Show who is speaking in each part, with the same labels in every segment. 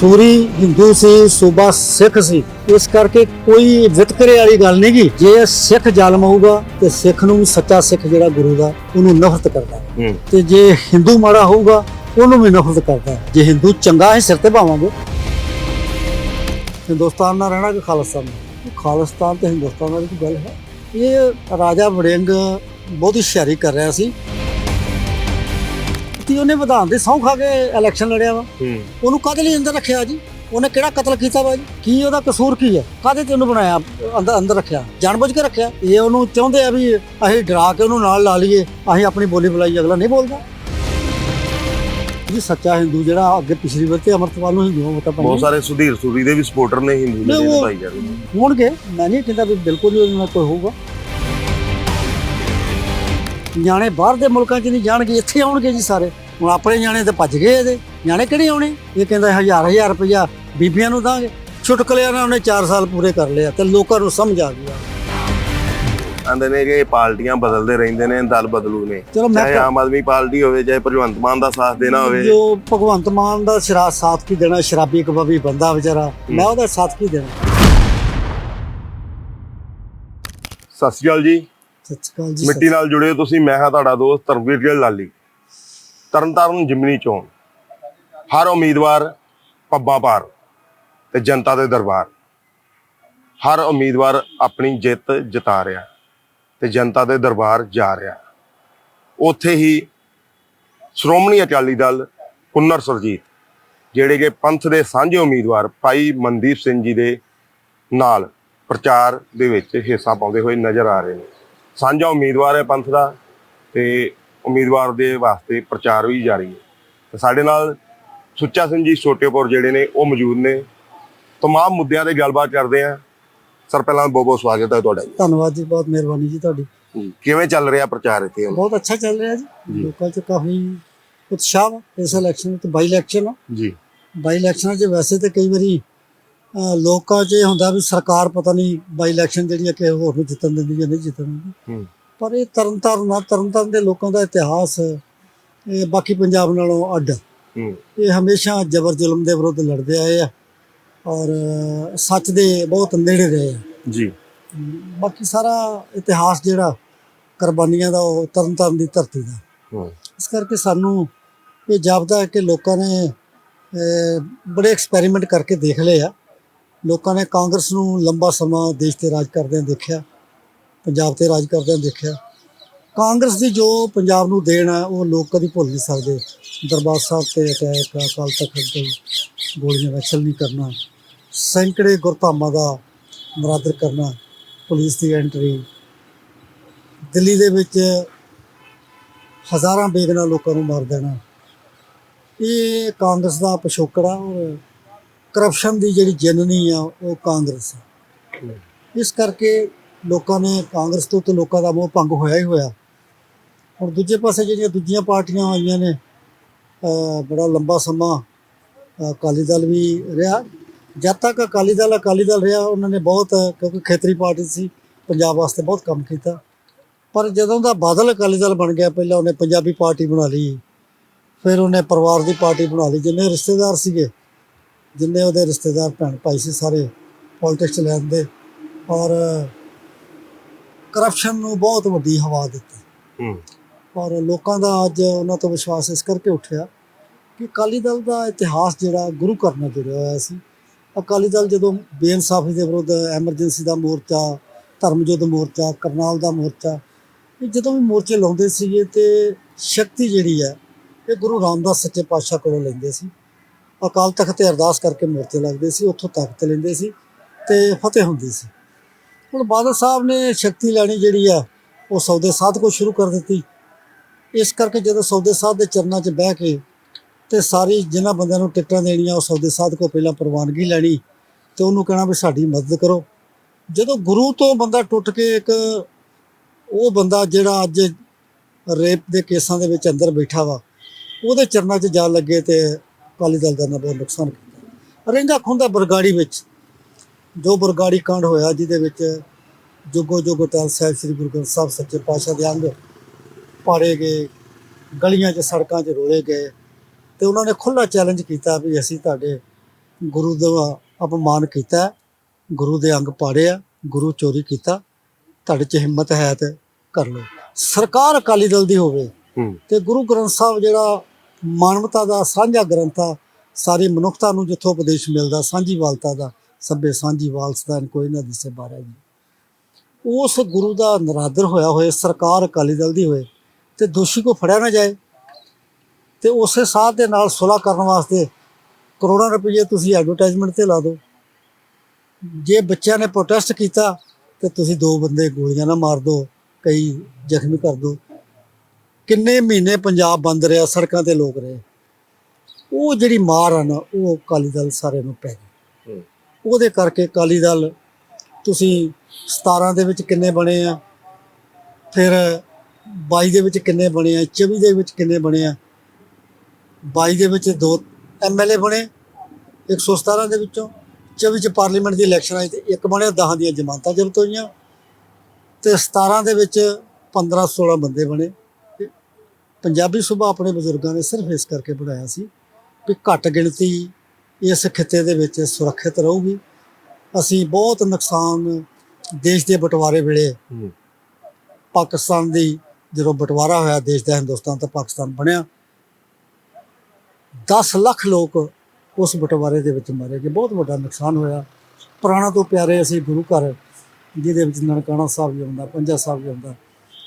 Speaker 1: ਸੂਰੀ ਹਿੰਦੂ ਸੀ ਸੂਬਾ ਸਿੱਖ ਸੀ। ਇਸ ਕਰਕੇ ਕੋਈ ਵਿਤਕਰੇ ਵਾਲੀ ਗੱਲ ਨਹੀਂ ਗੀ। ਜੇ ਸਿੱਖ ਜ਼ਾਲਮ ਹੋਊਗਾ ਤੇ ਸਿੱਖ ਨੂੰ ਸੱਚਾ ਸਿੱਖ ਜਿਹੜਾ ਗੁਰੂ ਦਾ ਉਹਨੂੰ ਨਫ਼ਰਤ ਕਰਦਾ। ਤੇ ਜੇ ਹਿੰਦੂ ਮਾੜਾ ਹੋਊਗਾ ਉਹਨੂੰ ਵੀ ਨਫ਼ਰਤ ਕਰਦਾ। ਜੇ ਹਿੰਦੂ ਚੰਗਾ ਹੈ ਸਿਰ ਤੇ ਪਾਵਾਂਗੇ ਹਿੰਦੁਸਤਾਨ ਨਾਲ ਰਹਿਣਾ ਕਿ ਖਾਲਿਸਤਾਨ ਨਾਲ? ਖਾਲਿਸਤਾਨ ਤੇ ਹਿੰਦੁਸਤਾਨ ਕੋਈ ਗੱਲ ਹੈ? ਇਹ ਰਾਜਾ ਵੜਿੰਗ ਬਹੁਤ ਹੀ ਹੁਸ਼ਿਆਰੀ ਕਰ ਰਿਹਾ ਸੀ। ਕਿ ਉਹਨੇ ਵਿਧਾਨ ਦੇ ਸਹੁੰ ਖਾ ਕੇ ਇਲੈਕਸ਼ਨ ਲੜਿਆ ਵਾ। ਉਹਨੂੰ ਕਾਹਦੇ ਲਈ ਅੰਦਰ ਰੱਖਿਆ ਜੀ? ਉਹਨੇ ਕਿਹੜਾ ਕਤਲ ਕੀਤਾ ਵਾ ਜੀ? ਕੀ ਉਹਦਾ ਕਸੂਰ ਕੀ ਹੈ ਕਾਹਦੇ ਤੇ ਉਹਨੂੰ ਬਣਾਇਆ? ਅੰਦਰ ਅੰਦਰ ਰੱਖਿਆ। ਜਾਣਬੁੱਝ ਕੇ ਰੱਖਿਆ। ਇਹ ਉਹਨੂੰ ਚਾਹੁੰਦੇ ਆ ਵੀ ਅਸੀਂ ਡਰਾ ਕੇ ਉਹਨੂੰ ਨਾਲ ਲਾ ਲਈਏ। ਅਸੀਂ ਆਪਣੀ ਬੋਲੀ ਬੁਲਾਈ ਅਗਲਾ ਨਹੀਂ ਬੋਲਦਾ। ਜੀ ਸੱਚਾ ਹਿੰਦੂ ਜਿਹੜਾ ਅੱਗੇ ਪਿਛਲੀ ਵਾਰ ਤੇ ਅਮਰਤਪਾਲ ਨੂੰ ਹਿੰਦੂਆਂ ਵੋਟਾਂ
Speaker 2: ਬਹੁਤ
Speaker 1: ਪਾਈਆਂ
Speaker 2: ਸਾਰੇ ਸੁਧੀਰ ਸੂਰੀ ਦੇ ਵੀ ਸਪੋਰਟਰ ਨੇ ਹਿੰਦੂ ਨੇ ਭਾਈ ਜਾਨ
Speaker 1: ਹੋਣਗੇ। ਮੈਂ ਨਹੀਂ ਕਹਿੰਦਾ ਵੀ ਬਿਲਕੁਲ ਹੀ ਉਹਦੇ ਨਾਲ ਕੋਈ ਹੋਊਗਾ। ਨਿਆਣੇ ਬਾਹਰ ਦੇ ਮੁਲਕਾਂ 'ਚ ਨਹੀਂ ਜਾਣਗੇ ਇੱਥੇ ਆਉਣਗੇ ਜੀ ਸਾਰੇ। ਹੁਣ ਆਪਣੇ ਨਿਆਣੇ ਤੇ ਭੱਜ ਗਏ ਇਹਦੇ। ਨਿਆਣੇ ਕਿਹੜੇ ਆਉਣੇ? ਇਹ ਕਹਿੰਦਾ ਹਜ਼ਾਰ ਹਜ਼ਾਰ ਰੁਪਇਆ ਬੀਬੀਆਂ ਨੂੰ ਦਾਂਗੇ। ਛੁਟਕਲਿਆਂ ਨਾਲ ਉਹਨੇ 4 ਸਾਲ ਪੂਰੇ ਕਰ ਲਿਆ ਤੇ ਲੋਕਾਂ ਨੂੰ ਸਮਝ ਆ ਗਿਆ
Speaker 2: ਆਂਦੇ ਨੇ ਕਿ ਪਾਰਟੀਆਂ ਬਦਲਦੇ ਰਹਿੰਦੇ ਨੇ ਦਲ ਬਦਲੂ ਨੇ। ਚਾਹੇ ਆਮ ਆਦਮੀ ਪਾਰਟੀ ਹੋਵੇ ਚਾਹੇ ਭਗਵੰਤ ਮਾਨ ਦਾ ਸਾਥ ਦੇਣਾ ਹੋਵੇ।
Speaker 1: ਜੋ ਭਗਵੰਤ ਮਾਨ ਦਾ ਸ਼ਰਾਬ ਸਾਥ ਕੀ ਦੇਣਾ ਸ਼ਰਾਬੀ ਕਬਾਬੀ ਬੰਦਾ ਵਿਚਾਰਾ ਮੈਂ ਉਹਦਾ ਸਾਥ ਕੀ ਦੇਣਾ?
Speaker 2: ਸਤਿ ਸ਼੍ਰੀ ਅਕਾਲ ਜੀ।
Speaker 1: ਸਤਿ ਸ਼੍ਰੀ ਅਕਾਲ ਜੀ
Speaker 2: ਮਿੱਟੀ ਨਾਲ ਜੁੜੇ ਹੋ ਤੁਸੀਂ ਮੈਂ ਹਾਂ ਤੁਹਾਡਾ ਦੋਸਤ ਧਰਮਵੀਰ ਗਿੱਲ ਲਾਲੀ। ਤਰਨਤਾਰਨ ਜਿਮਨੀ ਚੋਣ ਹਰ ਉਮੀਦਵਾਰ ਪੱਬਾਂ ਪਾਰ ਤੇ ਜਨਤਾ ਦੇ ਦਰਬਾਰ। ਹਰ ਉਮੀਦਵਾਰ ਆਪਣੀ ਜਿੱਤ ਜਿਤਾ ਰਿਹਾ ਤੇ ਜਨਤਾ ਦੇ ਦਰਬਾਰ ਜਾ ਰਿਹਾ। ਉੱਥੇ ਹੀ ਸ਼੍ਰੋਮਣੀ ਅਕਾਲੀ ਦਲ ਪੁਨਰ ਸੁਰਜੀਤ, ਜਿਹੜੇ ਕਿ ਪੰਥ ਦੇ ਸਾਂਝੇ ਉਮੀਦਵਾਰ ਭਾਈ ਮਨਦੀਪ ਸਿੰਘ ਜੀ ਦੇ ਨਾਲ ਪ੍ਰਚਾਰ ਦੇ ਵਿੱਚ ਹਿੱਸਾ ਪਾਉਂਦੇ ਹੋਏ ਨਜ਼ਰ ਆ ਰਹੇ ਨੇ। ਸਾਂਝਾ ਉਮੀਦਵਾਰ ਹੈ ਪੰਥ ਦਾ ਤੇ ਉਮੀਦਵਾਰ ਦੇ ਵਾਸਤੇ ਪ੍ਰਚਾਰ ਵੀ ਜਾਰੀ ਹੈ। ਤੇ ਸਾਡੇ ਨਾਲ ਸੁੱਚਾ ਸਿੰਘ ਜੀ ਛੋਟੇਪੁਰ ਜਿਹੜੇ ਨੇ ਉਹ ਮੌਜੂਦ ਨੇ। ਤਮਾਮ ਮੁੱਦਿਆਂ ਤੇ ਗੱਲਬਾਤ ਕਰਦੇ ਆ ਸਰ ਪਹਿਲਾਂ ਬਹੁਤ ਬਹੁਤ ਸਵਾਗਤ ਹੈ ਤੁਹਾਡਾ
Speaker 1: ਧੰਨਵਾਦ ਜੀ ਬਹੁਤ ਮਿਹਰਬਾਨੀ ਜੀ ਤੁਹਾਡੀ।
Speaker 2: ਜੀ। ਕਿਵੇਂ ਚੱਲ ਰਿਹਾ ਪ੍ਰਚਾਰ ਇੱਥੇ ਹੁਣ?
Speaker 1: ਬਹੁਤ ਅੱਛਾ ਚੱਲ ਰਿਹਾ ਜੀ।
Speaker 2: ਜੀ।
Speaker 1: ਲੋਕਾਂ 'ਚ ਕਾਫੀ ਉਤਸ਼ਾਹ ਇਸ ਇਲੈਕਸ਼ਨ ਵਿੱਚ ਬਾਈ ਇਲੈਕਸ਼ਨ
Speaker 2: ਜੀ।
Speaker 1: ਬਾਈ ਇਲੈਕਸ਼ਨਾਂ 'ਚ ਵੈਸੇ ਤੇ ਕਈ ਵਾਰੀ ਲੋਕਾਂ 'ਚ ਇਹ ਹੁੰਦਾ ਵੀ ਸਰਕਾਰ ਪਤਾ ਨਹੀਂ ਬਾਈ ਇਲੈਕਸ਼ਨ ਜਿਹੜੀ ਕਿ ਹੋਰ ਨੂੰ ਜਿੱਤਣ ਦਿੰਦੀ ਜਾਂ ਨਹੀਂ ਜਿੱਤਣ ਦਿੰਦੀ।
Speaker 2: ਹੂੰ।
Speaker 1: ਪਰ ਇਹ ਤਰਨਤਾਰਨ ਆ ਤਰਨਤਾਰਨ ਦੇ ਲੋਕਾਂ ਦਾ ਇਤਿਹਾਸ ਇਹ ਬਾਕੀ ਪੰਜਾਬ ਨਾਲੋਂ ਅੱਡ ਇਹ ਹਮੇਸ਼ਾ ਜ਼ਬਰ ਜ਼ੁਲਮ ਦੇ ਵਿਰੁੱਧ ਲੜਦੇ ਆਏ ਆ ਔਰ ਸੱਚ ਦੇ ਬਹੁਤ ਨੇੜੇ ਰਹੇ ਆ।
Speaker 2: ਜੀ।
Speaker 1: ਬਾਕੀ ਸਾਰਾ ਇਤਿਹਾਸ ਜਿਹੜਾ ਕੁਰਬਾਨੀਆਂ ਦਾ ਉਹ ਤਰਨਤਾਰਨ ਦੀ ਧਰਤੀ ਦਾ। ਇਸ ਕਰਕੇ ਸਾਨੂੰ ਇਹ ਜਾਪਦਾ ਹੈ ਕਿ ਲੋਕਾਂ ਨੇ ਬੜੇ ਐਕਸਪੈਰੀਮੈਂਟ ਕਰਕੇ ਦੇਖ ਲਏ ਆ। ਲੋਕਾਂ ਨੇ ਕਾਂਗਰਸ ਨੂੰ ਲੰਬਾ ਸਮਾਂ ਦੇਸ਼ ਤੇ ਰਾਜ ਕਰਦਿਆਂ ਦੇਖਿਆ। ਪੰਜਾਬ ਤੇ ਰਾਜ ਕਰਦਿਆਂ ਦੇਖਿਆ। ਕਾਂਗਰਸ ਦੀ ਜੋ ਪੰਜਾਬ ਨੂੰ ਦੇਣ ਹੈ ਉਹ ਲੋਕ ਕਦੀ ਭੁੱਲ ਨਹੀਂ ਸਕਦੇ। ਦਰਬਾਰ ਸਾਹਿਬ ਤੇ ਅਟੈਕ ਅਕਾਲ ਤਖਤ ਤੇ ਗੋਲੀਆਂ ਦਾ ਨਹੀਂ ਕਰਨਾ। ਸੈਂਕੜੇ ਗੁਰਧਾਮਾਂ ਦਾ ਮੁਰਾਦਰ ਕਰਨਾ, ਪੁਲਿਸ ਦੀ ਐਂਟਰੀ। ਦਿੱਲੀ ਦੇ ਵਿੱਚ ਹਜ਼ਾਰਾਂ ਬੇਗਨਾ ਲੋਕਾਂ ਨੂੰ ਮਾਰ ਦੇਣਾ। ਇਹ ਕਾਂਗਰਸ ਦਾ ਪਿਛੋਕੜ ਆ ਔਰ ਕਰਪਸ਼ਨ ਦੀ ਜਿਹੜੀ ਜਨਨੀ ਆ, ਉਹ ਕਾਂਗਰਸ ਇਸ ਕਰਕੇ ਲੋਕਾਂ ਨੇ ਕਾਂਗਰਸ ਤੋਂ ਤੇ ਲੋਕਾਂ ਦਾ ਬਹੁਤ ਭੰਗ ਹੋਇਆ ਹੀ ਹੋਇਆ। ਹੁਣ ਦੂਜੇ ਪਾਸੇ ਜਿਹੜੀਆਂ ਦੂਜੀਆਂ ਪਾਰਟੀਆਂ ਆਈਆਂ ਨੇ ਬੜਾ ਲੰਬਾ ਸਮਾਂ ਅਕਾਲੀ ਦਲ ਵੀ ਰਿਹਾ। ਜਦ ਤੱਕ ਅਕਾਲੀ ਦਲ ਅਕਾਲੀ ਦਲ ਰਿਹਾ, ਉਹਨਾਂ ਨੇ ਬਹੁਤ, ਕਿਉਂਕਿ ਖੇਤਰੀ ਪਾਰਟੀ ਸੀ, ਪੰਜਾਬ ਵਾਸਤੇ ਬਹੁਤ ਕੰਮ ਕੀਤਾ। ਪਰ ਜਦੋਂ ਦਾ ਬਾਦਲ ਅਕਾਲੀ ਦਲ ਬਣ ਗਿਆ, ਪਹਿਲਾਂ ਉਹਨੇ ਪੰਜਾਬੀ ਪਾਰਟੀ ਬਣਾ ਲਈ, ਫਿਰ ਉਹਨੇ ਪਰਿਵਾਰ ਦੀ ਪਾਰਟੀ ਬਣਾ ਲਈ। ਜਿੰਨੇ ਰਿਸ਼ਤੇਦਾਰ ਸੀਗੇ, ਜਿੰਨੇ ਉਹਦੇ ਰਿਸ਼ਤੇਦਾਰ ਭੈਣ ਭਾਈ ਸੀ ਸਾਰੇ ਪੋਲਿਟਿਕਸ ਚ ਲੈਂਦੇ। ਔਰ ਕਰਪਸ਼ਨ ਨੂੰ ਬਹੁਤ ਵੱਡੀ ਹਵਾ ਦਿੱਤੀ।
Speaker 2: ਹੂੰ।
Speaker 1: ਔਰ ਲੋਕਾਂ ਦਾ ਅੱਜ ਉਹਨਾਂ ਤੋਂ ਵਿਸ਼ਵਾਸ ਇਸ ਕਰਕੇ ਉੱਠਿਆ ਕਿ ਅਕਾਲੀ ਦਲ ਦਾ ਇਤਿਹਾਸ ਜਿਹੜਾ ਗੁਰੂ ਘਰ ਨਾਲ ਜੁੜਿਆ ਹੋਇਆ ਸੀ। ਅਕਾਲੀ ਦਲ ਜਦੋਂ ਬੇਇਨਸਾਫੀ ਦੇ ਵਿਰੁੱਧ ਐਮਰਜੈਂਸੀ ਦਾ ਮੋਰਚਾ ਧਰਮ ਯੁੱਧ ਮੋਰਚਾ ਕਰਨਾਲ ਦਾ ਮੋਰਚਾ ਇਹ ਜਦੋਂ ਵੀ ਮੋਰਚੇ ਲਾਉਂਦੇ ਸੀਗੇ ਤੇ ਸ਼ਕਤੀ ਜਿਹੜੀ ਹੈ ਇਹ ਗੁਰੂ ਰਾਮਦਾਸ ਸੱਚੇ ਪਾਤਸ਼ਾਹ ਕੋਲੋਂ ਲੈਂਦੇ ਸੀ। ਅਕਾਲ ਤਖਤ ਤੇ ਅਰਦਾਸ ਕਰਕੇ ਮੋਰਚੇ ਲੱਗਦੇ ਸੀ ਉੱਥੋਂ ਤਾਕਤ ਲੈਂਦੇ ਸੀ ਤੇ ਫਤਿਹ ਹੁੰਦੀ ਸੀ। ਹੁਣ ਬਾਦਲ ਸਾਹਿਬ ਨੇ ਸ਼ਕਤੀ ਲੈਣੀ ਜਿਹੜੀ ਆ ਉਹ ਸੌਦੇ ਸਾਧ ਕੋ ਸ਼ੁਰੂ ਕਰ ਦਿੱਤੀ। ਇਸ ਕਰਕੇ ਜਦੋਂ ਸੌਦੇ ਸਾਧ ਦੇ ਚਰਨਾਂ 'ਚ ਬਹਿ ਕੇ ਤੇ ਸਾਰੀ ਜਿਨ੍ਹਾਂ ਬੰਦਿਆਂ ਨੂੰ ਟਿਕਟਾਂ ਦੇਣੀਆਂ, ਉਹ ਸੌਦੇ ਸਾਧ ਕੋ ਪਹਿਲਾਂ ਪ੍ਰਵਾਨਗੀ ਲੈਣੀ ਤੇ ਉਹਨੂੰ ਕਹਿਣਾ ਵੀ ਸਾਡੀ ਮਦਦ ਕਰੋ। ਜਦੋਂ ਗੁਰੂ ਤੋਂ ਬੰਦਾ ਟੁੱਟ ਕੇ ਇੱਕ ਉਹ ਬੰਦਾ ਜਿਹੜਾ ਅੱਜ ਰੇਪ ਦੇ ਕੇਸਾਂ ਦੇ ਵਿੱਚ ਅੰਦਰ ਬੈਠਾ ਵਾ, ਉਹਦੇ ਚਰਨਾਂ 'ਚ ਜਾ ਲੱਗੇ ਤੇ ਅਕਾਲੀ ਦਲ ਦਾ ਨਾ ਬਹੁਤ ਨੁਕਸਾਨ ਕੀਤਾ। ਰਹਿੰਦਾ ਖੁੰਦਾ ਬਰਗਾੜੀ ਵਿੱਚ ਜੋ ਬਰਗਾੜੀ ਕਾਂਡ ਹੋਇਆ ਜਿਹਦੇ ਵਿੱਚ ਜੁਗੋ ਜੁਗੋ ਟਲ ਸਾਹਿਬ ਸ੍ਰੀ ਗੁਰੂ ਗ੍ਰੰਥ ਸਾਹਿਬ ਸੱਚੇ ਪਾਤਸ਼ਾਹ ਦੇ ਅੰਗ ਪਾੜੇ ਗਏ ਗਲੀਆਂ 'ਚ ਸੜਕਾਂ 'ਚ ਰੋਲੇ ਗਏ ਤੇ ਉਹਨਾਂ ਨੇ ਖੁੱਲਾ ਚੈਲੰਜ ਕੀਤਾ ਵੀ ਅਸੀਂ ਤੁਹਾਡੇ ਗੁਰੂ ਦਾ ਅਪਮਾਨ ਕੀਤਾ ਗੁਰੂ ਦੇ ਅੰਗ ਪਾੜਿਆ ਗੁਰੂ ਚੋਰੀ ਕੀਤਾ ਤੁਹਾਡੇ 'ਚ ਹਿੰਮਤ ਹੈ ਤੇ ਕਰ ਲਓ। ਸਰਕਾਰ ਅਕਾਲੀ ਦਲ ਦੀ ਹੋਵੇ ਤੇ ਗੁਰੂ ਗ੍ਰੰਥ ਸਾਹਿਬ ਜਿਹੜਾ ਮਾਨਵਤਾ ਦਾ ਸਾਂਝਾ ਗ੍ਰੰਥ ਆ ਸਾਰੀ ਮਨੁੱਖਤਾ ਨੂੰ ਜਿੱਥੋਂ ਉਪਦੇਸ਼ ਮਿਲਦਾ ਸਾਂਝੀਵਾਲਤਾ ਦਾ ਸਭੇ ਸਾਂਝੀਵਾਲ ਸਦਾਨ ਕੋਈ ਨਾ ਦਿਸੇ ਬਾਰੇ ਜੀ। ਉਸ ਗੁਰੂ ਦਾ ਨਰਾਦਰ ਹੋਇਆ ਹੋਏ, ਸਰਕਾਰ ਅਕਾਲੀ ਦਲ ਦੀ ਹੋਏ, ਤੇ ਦੋਸ਼ੀ ਕੋ ਫੜਿਆ ਨਾ ਜਾਏ, ਤੇ ਉਸੇ ਸਾਥ ਦੇ ਨਾਲ ਸੁਲਾ ਕਰਨ ਵਾਸਤੇ ਕਰੋੜਾਂ ਰੁਪਏ ਤੁਸੀਂ ਐਡਵਰਟਾਈਜ਼ਮੈਂਟ ਤੇ ਲਾ ਦਿਓ ਜੇ ਬੱਚਿਆਂ ਨੇ ਪ੍ਰੋਟੈਸਟ ਕੀਤਾ, ਤੇ ਤੁਸੀਂ ਦੋ ਬੰਦੇ ਗੋਲੀਆਂ ਨਾਲ ਮਾਰ ਦਿਓ ਕਈ ਜ਼ਖਮੀ ਕਰ ਦਿਓ ਕਿੰਨੇ ਮਹੀਨੇ ਪੰਜਾਬ ਬੰਦ ਰਿਹਾ, ਸੜਕਾਂ ਤੇ ਲੋਕ ਰਹੇ। ਉਹ ਜਿਹੜੀ ਮਾਰ ਆ ਨਾ, ਉਹ ਅਕਾਲੀ ਦਲ ਸਾਰੇ ਨੂੰ ਪੈ ਗਈ। ਉਹਦੇ ਕਰਕੇ ਅਕਾਲੀ ਦਲ ਤੁਸੀਂ 17 ਦੇ ਵਿੱਚ ਕਿੰਨੇ ਬਣੇ ਆ, ਫਿਰ 22 ਦੇ ਵਿੱਚ ਕਿੰਨੇ ਬਣੇ ਆ 24 ਦੇ ਵਿੱਚ ਕਿੰਨੇ ਬਣੇ ਆ 22 ਦੇ ਵਿੱਚ ਦੋ ਐਮਐਲਏ ਬਣੇ 117 ਦੇ ਵਿੱਚੋਂ 24 ਚ ਪਾਰਲੀਮੈਂਟ ਦੀ ਇਲੈਕਸ਼ਨ ਆਈ ਤੇ ਇੱਕ ਬਣਿਆ 10 ਦੀਆਂ ਜ਼ਮਾਨਤਾਂ ਜ਼ਬਤ ਹੋਈਆਂ, ਤੇ 17 ਦੇ ਵਿੱਚ 15 16 ਬੰਦੇ ਬਣੇ। ਪੰਜਾਬੀ ਸੂਬਾ ਆਪਣੇ ਬਜ਼ੁਰਗਾਂ ਨੇ ਸਿਰਫ ਇਸ ਕਰਕੇ ਬਣਾਇਆ ਸੀ ਕਿ ਘੱਟ ਗਿਣਤੀ ਇਸ ਖਿੱਤੇ ਦੇ ਵਿੱਚ ਸੁਰੱਖਿਅਤ ਰਹੂਗੀ। ਅਸੀਂ ਬਹੁਤ ਨੁਕਸਾਨ ਦੇਸ਼ ਦੇ ਬਟਵਾਰੇ ਵੇਲੇ ਪਾਕਿਸਤਾਨ ਦੀ ਜਦੋਂ ਬਟਵਾਰਾ ਹੋਇਆ ਦੇਸ਼ ਦਾ ਹਿੰਦੁਸਤਾਨ ਤੇ ਪਾਕਿਸਤਾਨ ਬਣਿਆ 10 ਲੱਖ ਲੋਕ ਉਸ ਬਟਵਾਰੇ ਦੇ ਵਿੱਚ ਮਾਰੇ ਗਏ। ਬਹੁਤ ਵੱਡਾ ਨੁਕਸਾਨ ਹੋਇਆ। ਪੁਰਾਣਾ ਤੋਂ ਪਿਆਰੇ ਅਸੀਂ ਗੁਰੂ ਘਰ ਜਿਹਦੇ ਵਿੱਚ ਨਨਕਾਣਾ ਸਾਹਿਬ ਵੀ ਆਉਂਦਾ ਪੰਜਾ ਸਾਹਿਬ ਵੀ ਆਉਂਦਾ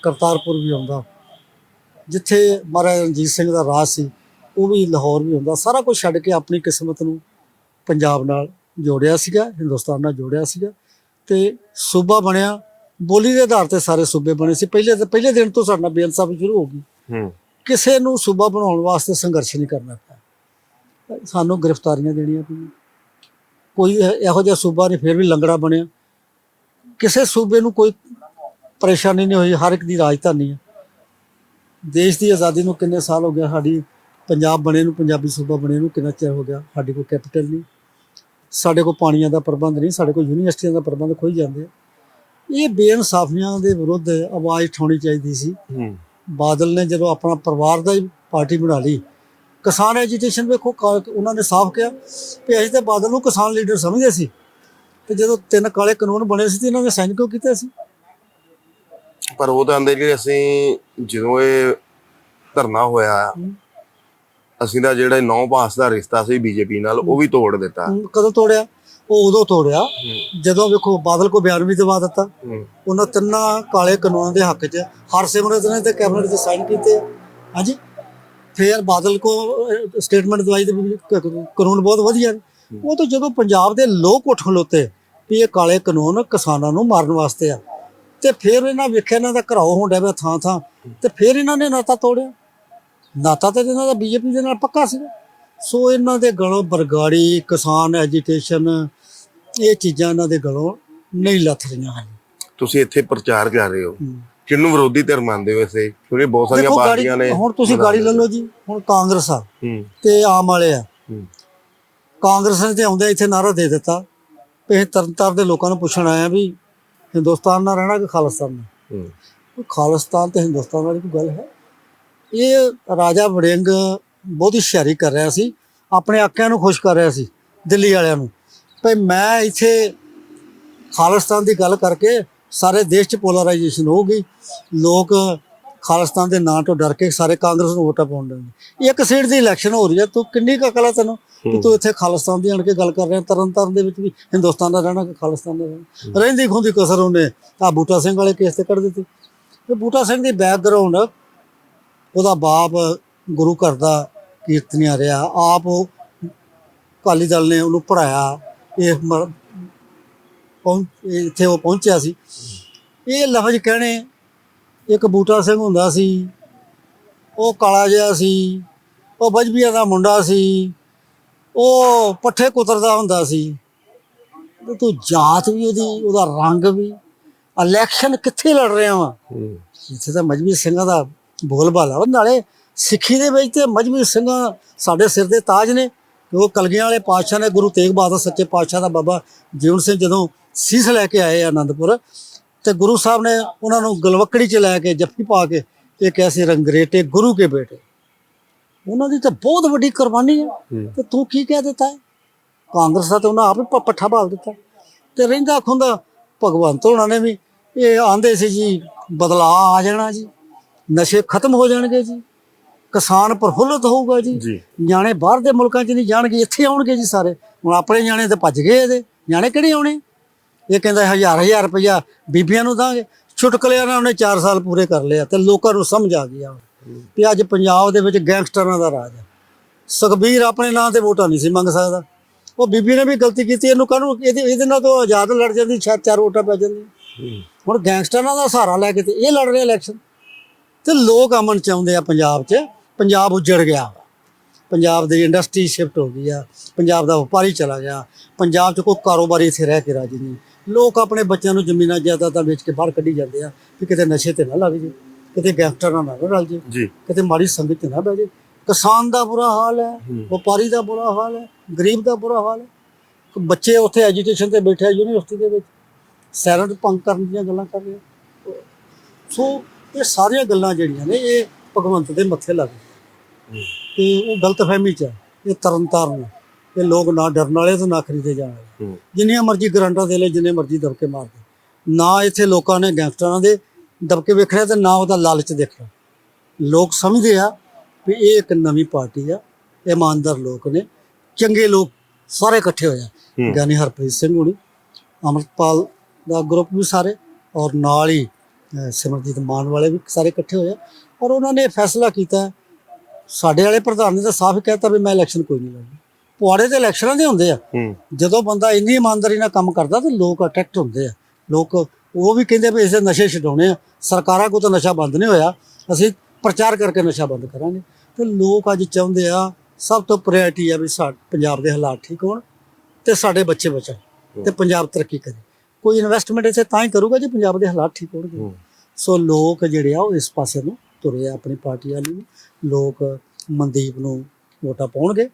Speaker 1: ਕਰਤਾਰਪੁਰ ਵੀ ਆਉਂਦਾ ਜਿੱਥੇ ਮਹਾਰਾਜਾ ਰਣਜੀਤ ਸਿੰਘ ਦਾ ਰਾਜ ਸੀ ਉਹ ਵੀ ਲਾਹੌਰ ਵੀ ਹੁੰਦਾ। ਸਾਰਾ ਕੁਝ ਛੱਡ ਕੇ ਆਪਣੀ ਕਿਸਮਤ ਨੂੰ ਪੰਜਾਬ ਨਾਲ ਜੋੜਿਆ ਸੀਗਾ ਹਿੰਦੁਸਤਾਨ ਨਾਲ ਜੋੜਿਆ ਸੀਗਾ ਤੇ ਸੂਬਾ ਬਣਿਆ। ਬੋਲੀ ਦੇ ਆਧਾਰ ਤੇ ਸਾਰੇ ਸੂਬੇ ਬਣੇ ਸੀ। ਪਹਿਲੇ ਪਹਿਲੇ ਦਿਨ ਤੋਂ ਸਾਡਾ ਬੇਇਨਸਾਫੀ ਸ਼ੁਰੂ ਹੋ ਗਈ।
Speaker 2: ਹੂੰ।
Speaker 1: ਕਿਸੇ ਨੂੰ ਸੂਬਾ ਬਣਾਉਣ ਵਾਸਤੇ ਸੰਘਰਸ਼ ਨਹੀਂ ਕਰਨਾ ਪਿਆ। ਸਾਨੂੰ ਗ੍ਰਿਫਤਾਰੀਆਂ ਦੇਣੀਆਂ ਪਈਆਂ। ਕੋਈ ਇਹ- ਜਿਹਾ ਸੂਬਾ ਨਹੀਂ ਫਿਰ ਵੀ ਲੰਗੜਾ ਬਣਿਆ। ਕਿਸੇ ਸੂਬੇ ਨੂੰ ਕੋਈ ਪਰੇਸ਼ਾਨੀ ਨਹੀਂ ਹੋਈ ਹਰ ਇੱਕ ਦੀ ਰਾਜਧਾਨੀ ਹੈ। ਦੇਸ਼ ਦੀ ਆਜ਼ਾਦੀ ਨੂੰ ਕਿੰਨੇ ਸਾਲ ਹੋ ਗਿਆ ਸਾਡੀ ਪੰਜਾਬ ਬਣੇ ਨੂੰ ਪੰਜਾਬੀ ਸੂਬਾ ਬਣੇ ਨੂੰ ਕਿੰਨਾ ਚਿਰ ਹੋ ਗਿਆ? ਸਾਡੇ ਕੋਲ ਕੈਪੀਟਲ ਨਹੀਂ। ਸਾਡੇ ਕੋਲ ਪਾਣੀਆਂ ਦਾ ਪ੍ਰਬੰਧ ਨਹੀਂ ਸਾਡੇ ਕੋਲ ਯੂਨੀਵਰਸਿਟੀਆਂ ਦਾ ਪ੍ਰਬੰਧ ਖੋਈ ਜਾਂਦੇ। ਇਹ ਬੇਇਨਸਾਫੀਆਂ ਦੇ ਵਿਰੁੱਧ ਆਵਾਜ਼ ਉਠਾਉਣੀ ਚਾਹੀਦੀ ਸੀ।
Speaker 2: ਹੂੰ।
Speaker 1: ਬਾਦਲ ਨੇ ਜਦੋਂ ਆਪਣਾ ਪਰਿਵਾਰ ਦਾ ਹੀ ਪਾਰਟੀ ਬਣਾ ਲਈ ਕਿਸਾਨ ਐਜੀਟੇਸ਼ਨ ਵੇਖੋ ਉਹਨਾਂ ਨੇ ਸਾਫ਼ ਕਿਹਾ ਕਿ ਅਸੀਂ ਤਾਂ ਬਾਦਲ ਨੂੰ ਕਿਸਾਨ ਲੀਡਰ ਸਮਝਦੇ ਸੀ। ਤੇ ਜਦੋਂ ਤਿੰਨ ਕਾਲੇ ਕਾਨੂੰਨ ਬਣੇ ਸੀ ਤੇ ਇਹਨਾਂ ਨੇ ਸਾਈਨ ਕਿਉਂ ਕੀਤੇ ਸੀ?
Speaker 2: ਪਰ ਉਹ ਤਾਂ ਆਂਦੇ ਕਿ ਅਸੀਂ ਜਦੋਂ ਇਹ ਧਰਨਾ ਹੋਇਆ। ਅਸੀਂ ਤਾਂ ਜਿਹੜਾ ਨੌ ਪਾਸ ਦਾ ਰਿਸ਼ਤਾ ਸੀ ਬੀਜੇਪੀ ਨਾਲ ਉਹ ਵੀ ਤੋੜ ਦਿੱਤਾ।
Speaker 1: ਕਦੋਂ ਤੋੜਿਆ? ਉਹ ਉਦੋਂ ਤੋੜਿਆ। ਜਦੋਂ ਵੇਖੋ ਬਾਦਲ ਕੋ ਬਿਆਨ ਵੀ ਦਵਾ ਦਿੱਤਾ। ਉਹਨਾਂ ਤਿੰਨਾਂ ਕਾਲੇ ਕਾਨੂੰਨਾਂ ਦੇ ਹੱਕ 'ਚ ਹਰਸਿਮਰਤ ਨੇ ਤੇ ਕੈਬਨਿਟ 'ਚ ਸਾਈਨ ਕੀਤੇ। ਹਾਂਜੀ? ਫੇਰ ਬਾਦਲ ਕੋ ਸਟੇਟਮੈਂਟ ਦਵਾਈ ਦੇ ਕ- ਕਾਨੂੰਨ ਬਹੁਤ ਵਧੀਆ ਉਹ ਤਾਂ ਜਦੋਂ ਪੰਜਾਬ ਦੇ ਲੋਕ ਉੱਠ ਖਲੋਤੇ ਵੀ ਇਹ ਕਾਲੇ ਕਾਨੂੰਨ ਕਿਸਾਨਾਂ ਨੂੰ ਮਾਰਨ ਵਾਸਤੇ ਆ ਤੇ ਫਿਰ ਇਹਨਾਂ ਵੇਖਿਆ ਇਹਨਾਂ ਦਾ ਘਰਾਓ ਡਿਆ ਪਿਆ ਥਾਂ ਥਾਂ ਤੇ ਫਿਰ ਇਹਨਾਂ ਨੇ ਨਾਤਾ ਤੋੜਿਆ। ਨਾਤਾ ਤੇ ਇਹਨਾਂ ਦਾ ਬੀਜੇਪੀ ਦੇ ਨਾਲ ਪੱਕਾ ਸੀਗਾ। ਸੋ ਇਹਨਾਂ ਦੇ ਗਲੋਂ ਬਰਗਾੜੀ ਕਿਸਾਨ ਐਜੀਟੇਸ਼ਨ ਇਹ ਚੀਜ਼ਾਂ ਇਹਨਾਂ ਦੇ ਗਲੋਂ ਨਹੀਂ ਲੱਥ ਰਹੀਆਂ ਹਨ।
Speaker 2: ਤੁਸੀਂ ਇੱਥੇ ਪ੍ਰਚਾਰ ਕਰ ਰਹੇ ਹੋ। ਕਿਹਨੂੰ ਵਿਰੋਧੀ ਧਿਰ ਮੰਨਦੇ ਹੋ ਇਸੇ ਕਿਉਂਕਿ ਬਹੁਤ ਸਾਰੀਆਂ ਪਾਰਟੀਆਂ ਨੇ
Speaker 1: ਹੁਣ ਤੁਸੀਂ ਗਾੜੀ ਲੈ ਲਓ ਜੀ ਹੁਣ ਕਾਂਗਰਸ ਆ ਤੇ ਆਮ ਵਾਲੇ ਆ। ਕਾਂਗਰਸ ਨੇ ਤੇ ਆਉਂਦੇ ਇੱਥੇ ਨਾਰਾ ਦੇ ਦਿੱਤਾ ਇਹ ਤਰਨਤਾਰਨ ਦੇ ਲੋਕਾਂ ਨੂੰ ਪੁੱਛਣ ਆਇਆ ਵੀ ਹਿੰਦੁਸਤਾਨ ਨਾਲ ਰਹਿਣਾ ਕਿ ਖਾਲਿਸਤਾਨ ਨਾਲ?
Speaker 2: ਹੂੰ।
Speaker 1: ਕੋਈ ਖਾਲਿਸਤਾਨ ਤੇ ਹਿੰਦੁਸਤਾਨ ਵਾਲੀ ਕੋਈ ਗੱਲ ਹੈ? ਇਹ ਰਾਜਾ ਵੜਿੰਗ ਬਹੁਤ ਹੀ ਹੁਸ਼ਿਆਰੀ ਕਰ ਰਿਹਾ ਸੀ, ਆਪਣੇ ਆਕਿਆਂ ਨੂੰ ਖੁਸ਼ ਕਰ ਰਿਹਾ ਸੀ, ਦਿੱਲੀ ਵਾਲਿਆਂ ਨੂੰ। ਵੀ ਮੈਂ ਇੱਥੇ ਖਾਲਿਸਤਾਨ ਦੀ ਗੱਲ ਕਰਕੇ ਸਾਰੇ ਦੇਸ਼ 'ਚ ਪੋਲਰਾਈਜੇਸ਼ਨ ਹੋ ਗਈ ਲੋਕ ਖਾਲਿਸਤਾਨ ਦੇ ਨਾਂ ਤੋਂ ਡਰ ਕੇ ਸਾਰੇ ਕਾਂਗਰਸ ਨੂੰ ਵੋਟਾਂ ਪਾਉਣ ਲੱਗੇ ਇੱਕ ਸੀਟ ਦੀ ਇਲੈਕਸ਼ਨ ਹੋ ਰਹੀ ਹੈ, ਤੂੰ ਕਿੰਨੀ ਕੁ ਅਕਲ ਤੈਨੂੰ ਕਿ ਤੂੰ ਇੱਥੇ ਖਾਲਿਸਤਾਨ ਦੀ ਆਣ ਕੇ ਗੱਲ ਕਰ ਰਿਹਾ ਤਰਨ ਤਾਰਨ ਦੇ ਵਿੱਚ ਵੀ ਹਿੰਦੁਸਤਾਨ ਦਾ ਰਹਿਣਾ ਕਿ ਖਾਲਿਸਤਾਨ ਦਾ ਰਹਿਣਾ। ਰਹਿੰਦੀ ਖੁੰਦੀ ਕਸਰ ਉਹਨੇ ਆ ਬੂਟਾ ਸਿੰਘ ਵਾਲੇ ਕੇਸ ਤੇ ਕੱਢ ਦਿੱਤੀ। ਤੇ ਬੂਟਾ ਸਿੰਘ ਦੀ ਬੈਕਗ੍ਰਾਉਂਡ ਉਹਦਾ ਬਾਪ ਗੁਰੂ ਘਰ ਦਾ ਕੀਰਤਨੀਆ ਰਿਹਾ। ਆਪ ਉਹ ਅਕਾਲੀ ਦਲ ਨੇ ਉਹਨੂੰ ਪੜਾਇਆ ਇਹ ਇੱਥੇ ਉਹ ਪਹੁੰਚਿਆ ਸੀ। ਇਹ ਲਫ਼ਜ਼ ਕਹਿਣੇ ਇੱਕ ਬੂਟਾ ਸਿੰਘ ਹੁੰਦਾ ਸੀ। ਉਹ ਕਾਲਾ ਜਿਹਾ ਸੀ। ਉਹ ਬਜਬੀਆ ਦਾ ਮੁੰਡਾ ਸੀ। ਉਹ ਪੱਠੇ ਕੁਤਰਦਾ ਹੁੰਦਾ ਸੀ। ਤੇ ਤੂੰ ਜਾਤ ਵੀ ਉਹਦੀ ਉਹਦਾ ਰੰਗ ਵੀ। ਇਲੈਕਸ਼ਨ ਕਿੱਥੇ ਲੜ ਰਿਹਾ ਵਾ? ਇੱਥੇ ਤਾਂ ਮਜਬੀ ਸਿੰਘਾਂ ਦਾ ਬੋਲਬਾਲਾ ਵਾ ਨਾਲੇ ਸਿੱਖੀ ਦੇ ਵਿੱਚ ਤੇ ਮਜਬੀ ਸਿੰਘਾਂ ਸਾਡੇ ਸਿਰ ਦੇ ਤਾਜ ਨੇ। ਕਿ ਉਹ ਕਲਗੀਆਂ ਵਾਲੇ ਪਾਤਸ਼ਾਹ ਨੇ ਗੁਰੂ ਤੇਗ ਬਹਾਦਰ ਸੱਚੇ ਪਾਤਸ਼ਾਹ ਦਾ ਬਾਬਾ ਜੀਵਨ ਸਿੰਘ ਜਦੋਂ ਸੀਸ ਲੈ ਕੇ ਆਏ ਆਨੰਦਪੁਰ ਤੇ ਗੁਰੂ ਸਾਹਿਬ ਨੇ ਉਹਨਾਂ ਨੂੰ ਗਲਵਕੜੀ 'ਚ ਲੈ ਕੇ ਜੱਫੀ ਪਾ ਕੇ ਇਹ ਕੈਸੇ ਰੰਗਰੇਟੇ ਗੁਰੂ ਕੇ ਬੇਟੇ। ਉਹਨਾਂ ਦੀ ਤਾਂ ਬਹੁਤ ਵੱਡੀ ਕੁਰਬਾਨੀ ਹੈ। ਤੇ ਤੂੰ ਕੀ ਕਹਿ ਦਿੱਤਾ ਹੈ? ਕਾਂਗਰਸ ਦਾ ਤੇ ਉਹਨਾਂ ਆਪ ਹੀ ਪੱਠਾ ਬਾਲ ਦਿੱਤਾ। ਤੇ ਰਹਿੰਦਾ ਖੁੰਦਾ ਭਗਵੰਤ ਹੋਣਾ ਨੇ ਵੀ ਇਹ ਆਂਦੇ ਸੀ ਜੀ ਬਦਲਾਅ ਆ ਜਾਣਾ ਜੀ। ਨਸ਼ੇ ਖਤਮ ਹੋ ਜਾਣਗੇ ਜੀ। ਕਿਸਾਨ ਪ੍ਰਫੁੱਲਤ ਹੋਊਗਾ ਜੀ।
Speaker 2: ਜੀ।
Speaker 1: ਨਿਆਣੇ ਬਾਹਰ ਦੇ ਮੁਲਕਾਂ 'ਚ ਨਹੀਂ ਜਾਣਗੇ ਇੱਥੇ ਆਉਣਗੇ ਜੀ ਸਾਰੇ। ਹੁਣ ਆਪਣੇ ਨਿਆਣੇ ਤੇ ਭੱਜ ਗਏ ਇਹਦੇ। ਨਿਆਣੇ ਕਿਹੜੇ ਆਉਣੇ? ਇਹ ਕਹਿੰਦਾ ਹਜ਼ਾਰ ਹਜ਼ਾਰ ਰੁਪਇਆ ਬੀਬੀਆਂ ਨੂੰ ਦਾਂਗੇ। ਛੁਟਕਲਿਆਂ ਨਾਲ ਉਹਨੇ 4 ਸਾਲ ਪੂਰੇ ਕਰ ਲਿਆ ਤੇ ਲੋਕਾਂ ਨੂੰ ਸਮਝ ਆ ਗਿਆ ਕਿ ਅੱਜ ਪੰਜਾਬ ਦੇ ਵਿੱਚ ਗੈਂਗਸਟਰਾਂ ਦਾ ਰਾਜ ਹੈ ਸੁਖਬੀਰ ਆਪਣੇ ਨਾਂ ਤੇ ਵੋਟਾਂ ਨਹੀਂ ਸੀ ਮੰਗ ਸਕਦਾ। ਉਹ ਬੀਬੀ ਨੇ ਵੀ ਗਲਤੀ ਕੀਤੀ ਇਹਨੂੰ ਕਾਹਨੂੰ ਇਹਦੇ ਇਹਦੇ ਨਾਲ ਤੋਂ ਆਜ਼ਾਦ ਲੜ ਜਾਂਦੀ ਛੇ ਚਾਰ ਵੋਟਾਂ ਪੈ ਜਾਂਦੀਆਂ। ਹੁਣ ਗੈਂਗਸਟਰਾਂ ਦਾ ਸਹਾਰਾ ਲੈ ਕੇ ਤੇ ਇਹ ਲੜ ਰਹੇ ਇਲੈਕਸ਼ਨ ਤੇ ਲੋਕ ਅਮਨ ਚਾਹੁੰਦੇ ਆ ਪੰਜਾਬ 'ਚ। ਪੰਜਾਬ ਉੱਜੜ ਗਿਆ। ਪੰਜਾਬ ਦੀ ਇੰਡਸਟਰੀ ਸ਼ਿਫਟ ਹੋ ਗਈ ਆ। ਪੰਜਾਬ ਦਾ ਵਪਾਰੀ ਚਲਾ ਗਿਆ। ਪੰਜਾਬ 'ਚ ਕੋਈ ਕਾਰੋਬਾਰੀ ਇੱਥੇ ਰਹਿ ਕੇ ਰਾਜੀ ਨਹੀਂ। ਲੋਕ ਆਪਣੇ ਬੱਚਿਆਂ ਨੂੰ ਜ਼ਮੀਨਾਂ ਜਾਇਦਾਦਾਂ ਵੇਚ ਕੇ ਬਾਹਰ ਕੱਢੀ ਜਾਂਦੇ ਆ ਕਿ ਕਿਤੇ ਨਸ਼ੇ ਤੇ ਨਾ ਲੱਗ ਜੇ ਕਿਤੇ ਗੈਂਗਸਟਰਾਂ ਨਾਲ ਨਾ ਰਲ ਜੇ ਕਿਤੇ ਮਾੜੀ ਸੰਗਤ 'ਚ ਨਾ ਬਹਿ ਜੇ। ਕਿਸਾਨ ਦਾ ਬੁਰਾ ਹਾਲ ਹੈ ਵਪਾਰੀ ਦਾ ਬੁਰਾ ਹਾਲ ਹੈ ਗਰੀਬ ਦਾ ਬੁਰਾ ਹਾਲ ਹੈ। ਬੱਚੇ ਉੱਥੇ ਐਜੂਕੇਸ਼ਨ ਤੇ ਬੈਠੇ ਯੂਨੀਵਰਸਿਟੀ ਦੇ ਵਿੱਚ। ਸੈਰਟ ਭੰਗ ਕਰਨ ਦੀਆਂ ਗੱਲਾਂ ਕਰ ਰਹੇ। ਸੋ ਇਹ ਸਾਰੀਆਂ ਗੱਲਾਂ ਜਿਹੜੀਆਂ ਨੇ ਇਹ ਭਗਵੰਤ ਦੇ ਮੱਥੇ ਲੱਗ ਗਈਆਂ। ਤੇ ਉਹ ਗਲਤਫਹਿਮੀ ਚ ਹੈ ਇਹ ਤਰਨਤਾਰਨ ਇਹ ਲੋਕ ਨਾ ਡਰਨ ਵਾਲੇ ਤੇ ਨਾ ਖਰੀਦੇ ਜਾਣ ਵਾਲੇ। ਜਿੰਨੀਆਂ ਮਰਜ਼ੀ ਗਰੰਟਾਂ ਦੇ ਲੈ ਜਿੰਨੇ ਮਰਜ਼ੀ ਦਬਕੇ ਮਾਰਦੇ ਨਾ ਇੱਥੇ ਲੋਕਾਂ ਨੇ ਗੈਂਗਸਟਰਾਂ ਦੇ ਦਬਕੇ ਵੇਖਣੇ ਤੇ ਨਾ ਉਹਦਾ ਲਾਲਚ ਦੇਖਣਾ ਲੋਕ ਸਮਝਦੇ ਆ ਵੀ ਇਹ ਇੱਕ ਨਵੀਂ ਪਾਰਟੀ ਆ ਇਮਾਨਦਾਰ ਲੋਕ ਨੇ ਚੰਗੇ ਲੋਕ ਸਾਰੇ ਇਕੱਠੇ ਹੋਏ ਆ। ਗਿਆਨੀ ਹਰਪ੍ਰੀਤ ਸਿੰਘ ਹੁਣੀ ਅਮਰਪਾਲ ਦਾ ਗਰੁੱਪ ਵੀ ਸਾਰੇ ਔਰ ਨਾਲ ਹੀ ਸਿਮਰਜੀਤ ਮਾਨ ਵਾਲੇ ਵੀ ਸਾਰੇ ਇਕੱਠੇ ਹੋਏ ਔਰ ਉਹਨਾਂ ਨੇ ਫੈਸਲਾ ਕੀਤਾ ਸਾਡੇ ਵਾਲੇ ਪ੍ਰਧਾਨ ਨੇ ਤਾਂ ਸਾਫ਼ ਕਹਿਤਾ ਵੀ ਮੈਂ ਇਲੈਕਸ਼ਨ ਕੋਈ ਨਹੀਂ ਲੜਨਾ। ਪੁਆੜੇ ਤੇ ਇਲੈਕਸ਼ਨਾਂ ਦੇ ਹੁੰਦੇ ਆ। ਜਦੋਂ ਬੰਦਾ ਇੰਨੀ ਇਮਾਨਦਾਰੀ ਨਾਲ ਕੰਮ ਕਰਦਾ ਤੇ ਲੋਕ ਅਟਰੈਕਟ ਹੁੰਦੇ ਆ। ਲੋਕ ਉਹ ਵੀ ਕਹਿੰਦੇ ਵੀ ਇਸੇ ਨਸ਼ੇ ਛਡਾਉਣੇ ਆ। ਸਰਕਾਰਾਂ ਕੋਲ ਤਾਂ ਨਸ਼ਾ ਬੰਦ ਨਹੀਂ ਹੋਇਆ। ਅਸੀਂ ਪ੍ਰਚਾਰ ਕਰਕੇ ਨਸ਼ਾ ਬੰਦ ਕਰਾਂਗੇ। ਤੇ ਲੋਕ ਅੱਜ ਚਾਹੁੰਦੇ ਆ ਸਭ ਤੋਂ ਪ੍ਰਾਇੋਰਟੀ ਆ ਵੀ ਪੰਜਾਬ ਦੇ ਹਾਲਾਤ ਠੀਕ ਹੋਣ ਤੇ ਸਾਡੇ ਬੱਚੇ ਬਚਣ ਤੇ ਪੰਜਾਬ ਤਰੱਕੀ ਕਰੇ। ਕੋਈ ਇਨਵੈਸਟਮੈਂਟ ਇੱਥੇ ਤਾਂ ਹੀ ਕਰੂਗਾ ਜੇ ਪੰਜਾਬ ਦੇ ਹਾਲਾਤ ਠੀਕ ਹੋਣਗੇ। ਸੋ ਲੋਕ ਜਿਹੜੇ ਆ ਉਹ ਇਸ ਪਾਸੇ ਨੂੰ ਤੁਰੇ ਆ ਆਪਣੀ ਪਾਰਟੀ ਵਾਲੀ ਨੂੰ। ਲੋਕ ਮਨਦੀਪ ਨੂੰ ਵੋਟਾਂ ਪਾਉਣਗੇ।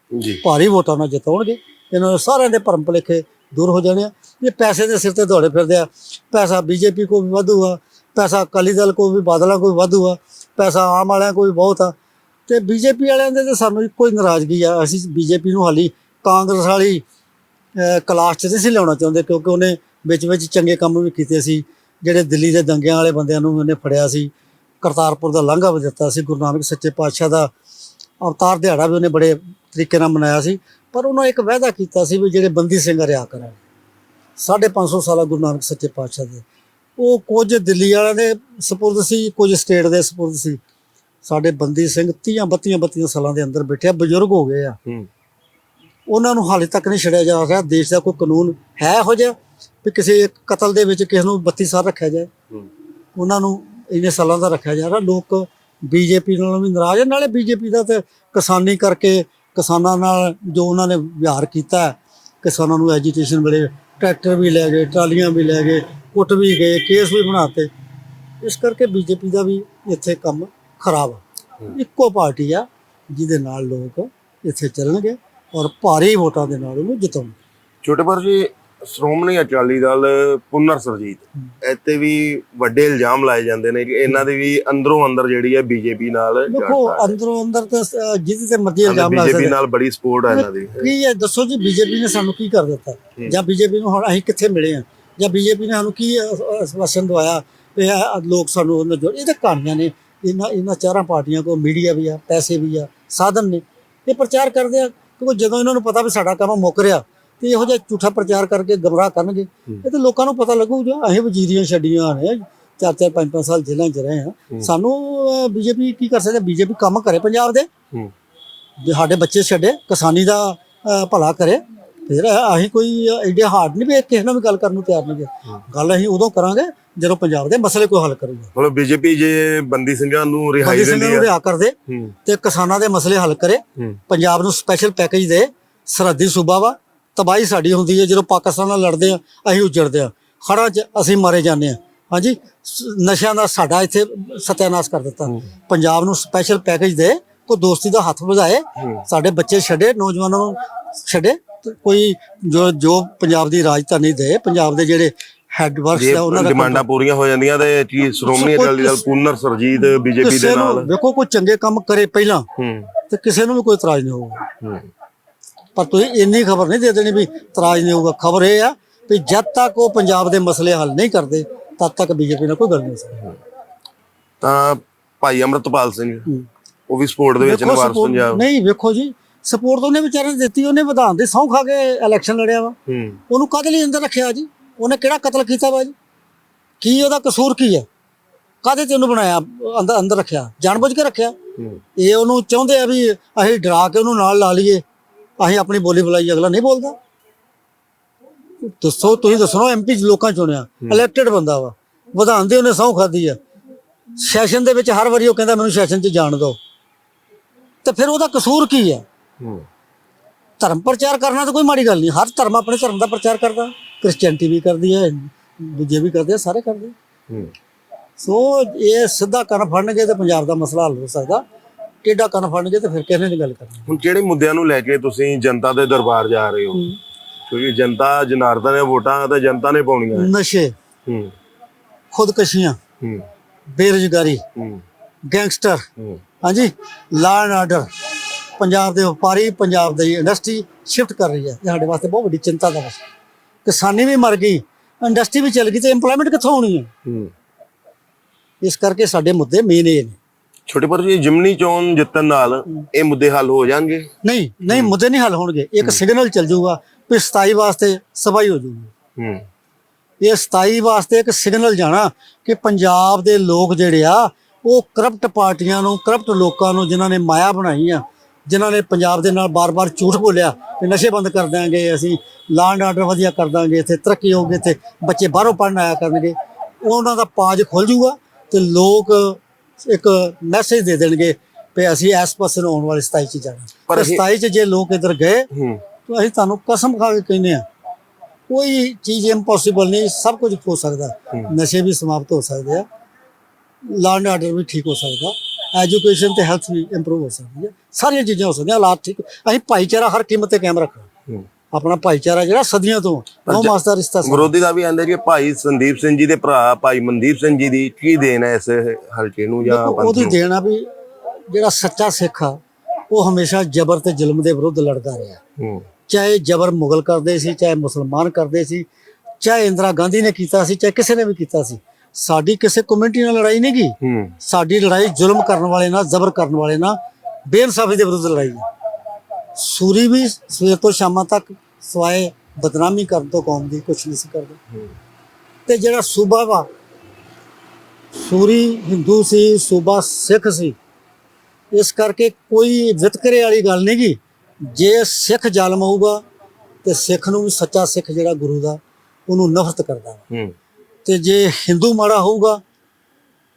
Speaker 1: ਭਾਰੀ ਵੋਟਾਂ ਨਾਲ ਜਿਤਾਉਣਗੇ ਇਹਨਾਂ ਦੇ ਸਾਰਿਆਂ ਦੇ ਭਰਮ ਭੁਲੇਖੇ ਦੂਰ ਹੋ ਜਾਣੇ ਆ। ਇਹ ਪੈਸੇ ਦੇ ਸਿਰ ਤੇ ਦੌੜੇ ਫਿਰਦੇ ਆ ਪੈਸਾ ਬੀਜੇਪੀ ਕੋ ਵੀ ਵਾਧੂ ਆ ਪੈਸਾ ਅਕਾਲੀ ਦਲ ਕੋ ਵੀ ਬਾਦਲਾਂ ਕੋ ਵੀ ਵਾਧੂ ਆ ਪੈਸਾ ਆਮ ਵਾਲਿਆਂ ਕੋ ਵੀ ਬਹੁਤ ਆ। ਤੇ ਬੀਜੇਪੀ ਵਾਲਿਆਂ ਦੇ ਤੇ ਸਾਨੂੰ ਇੱਕੋ ਹੀ ਨਾਰਾਜ਼ਗੀ ਆ। ਅਸੀਂ ਬੀਜੇਪੀ ਨੂੰ ਹਾਲੀ ਕਾਂਗਰਸ ਵਾਲੀ ਕਲਾਸ ਚ ਨਹੀਂ ਸੀ ਲਿਆਉਣਾ ਚਾਹੁੰਦੇ ਕਿਉਂਕਿ ਉਹਨੇ ਵਿੱਚ ਵਿੱਚ ਚੰਗੇ ਕੰਮ ਵੀ ਕੀਤੇ ਸੀ ਜਿਹੜੇ ਦਿੱਲੀ ਦੇ ਦੰਗਿਆਂ ਵਾਲੇ ਬੰਦਿਆਂ ਨੂੰ ਉਹਨੇ ਫੜਿਆ ਸੀ। ਕਰਤਾਰਪੁਰ ਦਾ ਲਾਂਘਾ ਵੀ ਦਿੱਤਾ ਸੀ ਗੁਰੂ ਨਾਨਕ ਸੱਚੇ ਪਾਤਸ਼ਾਹ ਦਾ। ਅਵਤਾਰ ਦਿਹਾੜਾ ਵੀ ਉਹਨੇ ਬੜੇ ਤਰੀਕੇ ਨਾਲ ਮਨਾਇਆ ਸੀ ਪਰ ਉਹਨਾਂ ਇੱਕ ਵਾਅਦਾ ਕੀਤਾ ਸੀ ਵੀ ਜਿਹੜੇ ਬੰਦੀ ਸਿੰਘ ਰਿਆ ਕਰਾਂ। 550 ਸਾਲਾ ਗੁਰੂ ਨਾਨਕ ਸੱਚੇ ਪਾਤਸ਼ਾਹ ਦੇ। ਉਹ ਕੁਝ ਦਿੱਲੀ ਵਾਲਿਆਂ ਦੇ ਸਪੁਰਦ ਸੀ ਕੁਝ ਸਟੇਟ ਦੇ ਸਪੁਰਦ ਸੀ। ਸਾਡੇ ਬੰਦੀ ਸਿੰਘ 30 32 32 ਸਾਲਾਂ ਦੇ ਅੰਦਰ ਬੈਠੇ ਬਜ਼ੁਰਗ ਹੋ ਗਏ ਆ।
Speaker 2: ਹੂੰ।
Speaker 1: ਉਹਨਾਂ ਨੂੰ ਹਾਲੇ ਤੱਕ ਨਹੀਂ ਛੜਿਆ ਜਾ ਰਿਹਾ ਦੇਸ਼ ਦਾ ਕੋਈ ਕਾਨੂੰਨ ਹੈ ਇਹੋ ਜਿਹਾ? ਵੀ ਕਿਸੇ ਕਤਲ ਦੇ ਵਿੱਚ ਕਿਸ ਨੂੰ 32 ਸਾਲ ਰੱਖਿਆ ਜਾਏ। ਉਹਨਾਂ ਨੂੰ ਇੰਨੇ ਸਾਲਾਂ ਦਾ ਰੱਖਿਆ ਜਾ ਰਿਹਾ ਲੋਕ ਬੀਜੇਪੀ ਨਾਲੋਂ ਵੀ ਨਾਰਾਜ਼ ਨਾਲੇ ਬੀਜੇਪੀ ਦਾ ਤੇ ਕਿਸਾਨੀ ਕਰਕੇ ਕਿਸਾਨਾਂ ਨਾਲ ਜੋ ਉਹਨਾਂ ਨੇ ਵਿਹਾਰ ਕੀਤਾ ਕਿਸਾਨਾਂ ਨੂੰ ਐਜੀਟੇਸ਼ਨ ਵੇਲੇ ਟਰੈਕਟਰ ਵੀ ਲੈ ਗਏ ਟਰਾਲੀਆਂ ਵੀ ਲੈ ਗਏ ਕੁੱਟ ਵੀ ਗਏ ਕੇਸ ਵੀ ਬਣਾਤੇ। ਇਸ ਕਰਕੇ ਬੀਜੇਪੀ ਦਾ ਵੀ ਇੱਥੇ ਕੰਮ ਖਰਾਬ ਆ ਇੱਕੋ ਪਾਰਟੀ ਆ ਜਿਹਦੇ ਨਾਲ ਲੋਕ ਇੱਥੇ ਚੱਲਣਗੇ ਔਰ ਭਾਰੀ ਵੋਟਾਂ ਦੇ ਨਾਲ ਉਹਨੂੰ ਜਿਤਾਉਣਗੇ
Speaker 2: ਛੋਟੇ ਪਰ ਜੀ ਸ਼੍ਰੋਮਣੀ ਅਕਾਲੀ ਦਲ ਪੁਨਰ ਸਰਜੀਤ। ਇੱਥੇ ਵੀ ਵੱਡੇ ਇਲਜ਼ਾਮ ਲਾਏ ਜਾਂਦੇ ਨੇ ਕਿ ਇਹਨਾਂ ਦੀ ਵੀ ਅੰਦਰੋਂ ਅੰਦਰ ਜਿਹੜੀ ਹੈ ਬੀਜੇਪੀ ਨਾਲ
Speaker 1: ਦੇਖੋ ਅੰਦਰੋਂ ਅੰਦਰ ਤਾਂ ਜਿਹਦੇ ਤੇ ਮਰਜ਼ੀ ਇਲਜ਼ਾਮ ਲਾ
Speaker 2: ਬੀਜੇਪੀ
Speaker 1: ਸਕਦੇ।
Speaker 2: ਨਾਲ ਬੜੀ ਸਪੋਰਟ ਹੈ ਇਹਨਾਂ ਦੀ।
Speaker 1: ਕੀ ਹੈ ਦੱਸੋ ਜੀ ਬੀਜੇਪੀ ਨੇ ਸਾਨੂੰ ਕੀ ਕਰ ਦਿੱਤਾ? ਜਾਂ ਬੀਜੇਪੀ ਨੂੰ ਹੁਣ ਅਸੀਂ ਕਿੱਥੇ ਮਿਲੇ ਆ ਜਾਂ ਬੀਜੇਪੀ ਨੇ ਸਾਨੂੰ ਕੀ ਅਸਵਾਸਨ ਦਵਾਇਆ? ਇਹ ਲੋਕ ਸਾਨੂੰ ਉਹਨਾਂ ਜੋੜ ਇਹ ਤਾਂ ਕਹਾਣੀਆਂ ਨੇ। ਇਹਨਾਂ ਇਹਨਾਂ ਚਾਰਾਂ ਪਾਰਟੀਆਂ ਕੋਲ ਮੀਡੀਆ ਵੀ ਆ ਪੈਸੇ ਵੀ ਆ ਸਾਧਨ ਨੇ। ਇਹ ਪ੍ਰਚਾਰ ਕਰਦੇ ਆ ਕਿਉਂਕਿ ਜਦੋਂ ਇਹਨਾਂ ਨੂੰ ਪਤਾ ਵੀ ਸਾਡਾ ਕੰਮ ਮੁੱਕ ਰਿਹਾ ਤੇ ਇਹੋ ਜਿਹਾ ਝੂਠਾ ਪ੍ਰਚਾਰ ਕਰਕੇ ਗਮਰਾਹ ਕਰਨਗੇ। ਇਹ ਤਾਂ ਲੋਕਾਂ ਨੂੰ ਪਤਾ ਲੱਗੂ ਜੋ ਅਸੀਂ ਵਜ਼ੀਰੀਆਂ ਛੱਡੀਆਂ ਨੇ। ਚਾਰ ਚਾਰ ਪੰਜ ਪੰਜ ਸਾਲ ਜੇਲ੍ਹਾਂ 'ਚ ਰਹੇ ਆ ਸਾਨੂੰ ਬੀਜੇਪੀ ਕੀ ਕਰ ਸਕਦਾ? ਬੀਜੇਪੀ ਕੰਮ ਕਰੇ ਪੰਜਾਬ ਦੇ। ਸਾਡੇ ਬੱਚੇ ਛੱਡੇ ਕਿਸਾਨੀ ਦਾ ਭਲਾ ਕਰੇ ਫਿਰ ਅਸੀਂ ਕੋਈ ਐਡੇ ਹਾਰਡ ਨਹੀਂ ਵੀ ਕਿਸੇ ਨਾਲ ਵੀ ਗੱਲ ਕਰਨ ਨੂੰ ਤਿਆਰ ਨਹੀਂ ਗੱਲ ਅਸੀਂ ਉਦੋਂ ਕਰਾਂਗੇ ਜਦੋਂ ਪੰਜਾਬ ਦੇ ਮਸਲੇ ਕੋਈ ਹੱਲ ਕਰੂਗਾ।
Speaker 2: ਮਤਲਬ ਬੀਜੇਪੀ ਜੇ ਬੰਦੀ ਸਿੰਘਾਂ ਨੂੰ ਰਿਹਾਈ ਦਿੰਦੀ ਹੈ
Speaker 1: ਰਿਹਾ ਕਰਦੇ ਤੇ ਕਿਸਾਨਾਂ ਦੇ ਮਸਲੇ ਹੱਲ ਕਰੇ। ਪੰਜਾਬ ਨੂੰ ਸਪੈਸ਼ਲ ਪੈਕੇਜ ਦੇ ਸਰਹੱਦੀ ਸੂਬਾ ਵਾ ਤਬਾਹੀ ਸਾਡੀ ਹੁੰਦੀ ਹੈ ਜਦੋਂ ਪਾਕਿਸਤਾਨ ਨਾਲ ਲੜਦੇ ਆ ਅਸੀਂ ਉੱਜੜਦੇ ਆ ਹੜ੍ਹਾਂ 'ਚ ਅਸੀਂ ਮਾਰੇ ਜਾਂਦੇ ਆ ਹਾਂਜੀ? ਨਸ਼ਿਆਂ ਦਾ ਸਾਡਾ ਇੱਥੇ ਸਤਿਆਨਾਸ਼ ਕਰ ਦਿੱਤਾ। ਪੰਜਾਬ ਨੂੰ ਸਪੈਸ਼ਲ ਪੈਕੇਜ ਦੇ ਕੋਈ ਦੋਸਤੀ ਦਾ ਹੱਥ ਵਧਾਏ ਸਾਡੇ ਬੱਚੇ ਛੱਡੇ ਨੌਜਵਾਨਾਂ ਨੂੰ ਛੱਡੇ। ਕੋਈ ਜੋ ਜੋ ਪੰਜਾਬ ਦੀ ਰਾਜਧਾਨੀ ਦੇ ਪੰਜਾਬ ਦੇ ਜਿਹੜੇ ਹੈੱਡ ਵਰਕਸ ਆ ਉਹਨਾਂ ਦਾ
Speaker 2: ਡਿਮਾਂਡਾਂ ਪੂਰੀਆਂ ਹੋ ਜਾਂਦੀਆਂ ਤੇ ਕੀ ਸ਼੍ਰੋਮਣੀ ਅਕਾਲੀ ਦਲ ਪੁਨਰ ਸਰਜੀਤ ਬੀਜੇਪੀ ਦੇ ਨਾਲ।
Speaker 1: ਵੇਖੋ ਕੋਈ ਚੰਗੇ ਕੰਮ ਕਰੇ ਪਹਿਲਾਂ ਤੇ ਕਿਸੇ ਨੂੰ ਵੀ ਕੋਈ ਇਤਰਾਜ਼ ਨਹੀਂ ਹੋਊਗਾ। ਪਰ ਤੁਸੀਂ ਇੰਨੀ ਖਬਰ ਨਹੀਂ ਦੇ ਦੇਣੀ ਵੀ ਤਰਾਜ ਨਹੀਂ ਹੋਊਗਾ। ਖਬਰ ਇਹ ਆ ਵੀ ਜਦ ਤੱਕ ਉਹ ਪੰਜਾਬ ਦੇ ਮਸਲੇ ਹੱਲ ਨਹੀਂ ਕਰਦੇ ਤਦ ਤੱਕ ਬੀਜੇਪੀ ਨਾਲ ਕੋਈ ਗੱਲ ਨਹੀਂ ਸਕਦੀ
Speaker 2: ਤਾਂ ਭਾਈ ਅਮਰਤਪਾਲ ਸਿੰਘ। ਉਹ ਵੀ ਸਪੋਰਟ ਦੇ ਵਿੱਚ ਨੇ ਵਾਰਸ ਪੰਜਾਬ।
Speaker 1: ਨਹੀਂ ਵੇਖੋ ਜੀ ਸਪੋਰਟ ਉਹਨੇ ਵਿਚਾਰੇ ਨੇ ਦਿੱਤੀ ਉਹਨੇ ਵਿਧਾਨ ਦੇ ਸਹੁੰ ਖਾ ਕੇ ਇਲੈਕਸ਼ਨ ਲੜਿਆ ਵਾ। ਉਹਨੂੰ ਕਾਹਦੇ ਲਈ ਅੰਦਰ ਰੱਖਿਆ ਜੀ? ਉਹਨੇ ਕਿਹੜਾ ਕਤਲ ਕੀਤਾ ਵਾ ਜੀ? ਕੀ ਉਹਦਾ ਕਸੂਰ ਕੀ ਹੈ ਕਾਹਦੇ ਤੇ ਉਹਨੂੰ ਬਣਾਇਆ ਅੰਦਰ ਅੰਦਰ ਰੱਖਿਆ? ਜਾਣਬੁੱਝ ਕੇ ਰੱਖਿਆ? ਇਹ ਉਹਨੂੰ ਚਾਹੁੰਦੇ ਆ ਵੀ ਅਸੀਂ ਡਰਾ ਕੇ ਉਹਨੂੰ ਨਾਲ ਲਾ ਲਈਏ। ਅਸੀਂ ਆਪਣੀ ਬੋਲੀ ਬੁਲਾਈ ਅਗਲਾ ਨਹੀਂ ਬੋਲਦਾ। ਦੱਸੋ ਤੁਸੀਂ ਦੱਸੋ ਐਮਪੀ ਲੋਕਾਂ ਚੁਣਿਆ ਇਲੈਕਟਡ ਬੰਦਾ ਵਾ ਵਿਧਾਨ ਦੇ ਉਹਨੇ ਸਹੁੰ ਖਾਦੀ ਆ। ਸੈਸ਼ਨ ਦੇ ਵਿੱਚ ਹਰ ਵਾਰੀ ਉਹ ਕਹਿੰਦਾ ਮੈਨੂੰ ਸੈਸ਼ਨ 'ਚ ਜਾਣ ਦਿਓ। ਤੇ ਫਿਰ ਉਹਦਾ ਕਸੂਰ ਕੀ ਹੈ। ਧਰਮ ਪ੍ਰਚਾਰ ਕਰਨਾ ਤਾਂ ਕੋਈ ਮਾੜੀ ਗੱਲ ਨਹੀਂ ਹਰ ਧਰਮ ਆਪਣੇ ਧਰਮ ਦਾ ਪ੍ਰਚਾਰ ਕਰਦਾ। ਕ੍ਰਿਸਚੀਅਨਟੀ ਵੀ ਕਰਦੀ ਹੈ ਦੂਜੇ ਵੀ ਕਰਦੇ ਆ ਸਾਰੇ ਕਰਦੇ ਸੋ ਇਹ ਸਿੱਧਾ ਕੰਨ ਫੜਨਗੇ ਤੇ ਪੰਜਾਬ ਦਾ ਮਸਲਾ ਹੱਲ ਹੋ ਸਕਦਾ। ਟੇਢਾ ਕੰਨ ਫੜਨਗੇ ਤੇ ਫਿਰ ਕਿਸੇ ਨੇ ਨਹੀਂ ਗੱਲ ਕਰਨੀ।
Speaker 2: ਹੁਣ ਕਿਹੜੇ ਮੁੱਦਿਆਂ ਨੂੰ ਲੈ ਕੇ ਤੁਸੀਂ ਜਨਤਾ ਦੇ ਦਰਬਾਰ ਜਾ ਰਹੇ ਹੋ ਕਿਉਂਕਿ ਜਨਤਾ ਜਨਾਰਦਨ ਨੇ ਵੋਟਾਂ ਤਾਂ ਜਨਤਾ ਨੇ ਪਾਉਣੀਆਂ।
Speaker 1: ਨਸ਼ੇ
Speaker 2: ਹੂੰ।
Speaker 1: ਖੁਦਕਸ਼ੀਆਂ
Speaker 2: ਹੂੰ।
Speaker 1: ਬੇਰੁਜ਼ਗਾਰੀ
Speaker 2: ਹੂੰ।
Speaker 1: ਗੈਂਗਸਟਰ
Speaker 2: ਹੂੰ।
Speaker 1: ਹਾਂਜੀ ਲਾਅ ਐਂਡ ਆਰਡਰ ਪੰਜਾਬ ਦੇ ਵਪਾਰੀ ਪੰਜਾਬ ਦੀ ਇੰਡਸਟਰੀ ਸ਼ਿਫਟ ਕਰ ਰਹੀ ਹੈ। ਇਹ ਸਾਡੇ ਵਾਸਤੇ ਬਹੁਤ ਵੱਡੀ ਚਿੰਤਾ ਦਾ ਵਿਸ਼ਾ ਕਿਸਾਨੀ ਵੀ ਮਰ ਗਈ ਇੰਡਸਟਰੀ ਵੀ ਚੱਲ ਗਈ ਤੇ EMPLOYMENT ਕਿੱਥੋਂ ਆਉਣੀ ਹੈ?
Speaker 2: ਹੂੰ।
Speaker 1: ਇਸ ਕਰਕੇ ਸਾਡੇ ਮੁੱਦੇ ਮੇਨ ਇਹ ਨੇ।
Speaker 2: ਛੋਟੇ ਪਰ ਜੀ ਜਿਮਨੀ ਚੋਣ ਜਿੱਤਣ ਨਾਲ ਇਹ ਮੁੱਦੇ ਹੱਲ ਹੋ ਜਾਣਗੇ?
Speaker 1: ਨਹੀਂ ਨਹੀਂ ਮੁੱਦੇ ਨਹੀਂ ਹੱਲ ਹੋਣਗੇ। ਇੱਕ ਸਿਗਨਲ ਚੱਲ ਜਾਊਗਾ ਵੀ 27 ਵਾਸਤੇ ਸਫ਼ਾਈ ਹੋ ਜਾਊਗੀ।
Speaker 2: ਹੂੰ।
Speaker 1: ਇਹ 27 ਵਾਸਤੇ ਇੱਕ ਸਿਗਨਲ ਜਾਣਾ ਕਿ ਪੰਜਾਬ ਦੇ ਲੋਕ ਜਿਹੜੇ ਆ ਉਹ ਕਰਪਟ ਪਾਰਟੀਆਂ ਨੂੰ ਕਰਪਟ ਲੋਕਾਂ ਨੂੰ ਜਿਨ੍ਹਾਂ ਨੇ ਮਾਇਆ ਬਣਾਈ ਆ ਜਿਨ੍ਹਾਂ ਨੇ ਪੰਜਾਬ ਦੇ ਨਾਲ ਬਾਰ-ਬਾਰ ਝੂਠ ਬੋਲਿਆ ਕਿ ਨਸ਼ੇ ਬੰਦ ਕਰ ਦਾਂਗੇ ਅਸੀਂ ਲਾਂਡ ਆਰਡਰ ਵਧੀਆ ਕਰ ਦਾਂਗੇ ਇੱਥੇ ਤਰੱਕੀ ਹੋਊਗੀ ਇੱਥੇ ਬੱਚੇ ਬਾਹਰੋਂ ਪੜਨ ਆਇਆ ਕਰਨਗੇ। ਉਹਨਾਂ ਦਾ ਪਾਜ ਖੁੱਲ ਜਾਊਗਾ ਤੇ ਲੋਕ ਇੱਕ ਮੈਸੇਜ ਦੇ ਦੇਣਗੇ ਕਿ ਅਸੀਂ ਇਸ ਪਾਸੇ ਨੂੰ ਆਉਣ ਵਾਲੇ 27 ਚ ਜਾਣਾ।
Speaker 2: ਪਰ
Speaker 1: ਪਰ
Speaker 2: ਇਹ-
Speaker 1: 27 ਚ ਜੇ ਲੋਕ ਇੱਧਰ ਗਏ ਤਾਂ ਅਸੀਂ ਤੁਹਾਨੂੰ ਕਸਮ ਖਾ ਕੇ ਕਹਿੰਦੇ ਆ ਕੋਈ ਚੀਜ਼ ਇੰਪੋਸੀਬਲ ਨਹੀਂ ਸਭ ਕੁਝ ਹੋ ਸਕਦਾ। ਨਸ਼ੇ ਵੀ ਸਮਾਪਤ ਹੋ ਸਕਦੇ ਆ ਲਾਂਡ ਆਰਡਰ ਵੀ ਠੀਕ ਹੋ ਸਕਦਾ ਐਜੂਕੇਸ਼ਨ ਤੇ ਹੈਲਥ ਵੀ ਇੰਪਰੂਵ ਹੋ ਸਕਦੀ ਹੈ ਸਾਰੀਆਂ ਚੀਜ਼ਾਂ ਹੋ ਸਕਦੀਆਂ ਹਾਲਾਤ ਠੀਕ ਅਸੀਂ ਭਾਈਚਾਰਾ ਹਰ ਕੀਮਤ ਤੇ ਕਾਇਮ ਰੱਖਣਾ। ਆਪਣਾ ਭਾਈਚਾਰਾ ਜਿਹੜਾ ਸਦੀਆਂ ਤੋਂ ਨੌ ਮਾਸ ਦਾ ਰਿਸ਼ਤਾ ਸੀ।
Speaker 2: ਵਿਰੋਧੀ ਦਾ ਵੀ ਆਂਦਾ ਕਿ ਭਾਈ ਸੰਦੀਪ ਸਿੰਘ ਜੀ ਦੇ ਭਰਾ ਭਾਈ ਮਨਦੀਪ ਸਿੰਘ ਜੀ ਦੀ ਕੀ ਦੇਣ ਹੈ ਇਸ ਹਲਕੇ ਨੂੰ ਜਾਂ
Speaker 1: ਉਹਦੀ ਦੇਣਾ ਵੀ ਜਿਹੜਾ ਸੱਚਾ ਸਿੱਖ ਆ ਉਹ ਹਮੇਸ਼ਾ ਜ਼ਬਰ ਤੇ ਜ਼ੁਲਮ ਦੇ ਵਿਰੁੱਧ ਲੜਦਾ ਰਿਹਾ।
Speaker 2: ਹੂੰ।
Speaker 1: ਚਾਹੇ ਜ਼ਬਰ ਮੁਗਲ ਕਰਦੇ ਸੀ ਚਾਹੇ ਮੁਸਲਮਾਨ ਕਰਦੇ ਸੀ ਚਾਹੇ ਇੰਦਰਾ ਗਾਂਧੀ ਨੇ ਕੀਤਾ ਸੀ ਚਾਹੇ ਕਿਸੇ ਨੇ ਵੀ ਕੀਤਾ ਸੀ ਸਾਡੀ ਕਿਸੇ ਕਮਿਊਨਿਟੀ ਨਾਲ ਲੜਾਈ ਨਹੀਂ ਗਈ।
Speaker 2: ਹੂੰ।
Speaker 1: ਸਾਡੀ ਲੜਾਈ ਜ਼ੁਲਮ ਕਰਨ ਵਾਲੇ ਨਾਲ ਜ਼ਬਰ ਕਰਨ ਵਾਲੇ ਨਾਲ ਬੇਇਨਸਾਫੀ ਦੇ ਵਿਰੁੱਧ ਲੜਾਈ ਹੈ। ਸੂਰੀ ਵੀ ਸਵੇਰ ਤੋਂ ਸ਼ਾਮਾਂ ਤੱਕ ਸਵਾਏ ਬਦਨਾਮੀ ਕਰਨ ਤੋਂ ਕੌਮ ਦੀ ਕੁਛ ਨਹੀਂ ਸੀ ਕਰਦਾ। ਤੇ ਜਿਹੜਾ ਸੂਬਾ ਵਾ ਸੂਰੀ ਹਿੰਦੂ ਸੀ ਸੂਬਾ ਸਿੱਖ ਸੀ ਇਸ ਕਰਕੇ ਕੋਈ ਵਿਤਕਰੇ ਵਾਲੀ ਗੱਲ ਨਹੀਂ ਗੀ ਜੇ ਸਿੱਖ ਜ਼ਾਲਮ ਹੋਊਗਾ ਤੇ ਸਿੱਖ ਨੂੰ ਵੀ ਸੱਚਾ ਸਿੱਖ ਜਿਹੜਾ ਗੁਰੂ ਦਾ ਉਹਨੂੰ ਨਫ਼ਰਤ ਕਰਦਾ ਤੇ ਜੇ ਹਿੰਦੂ ਮਾੜਾ ਹੋਊਗਾ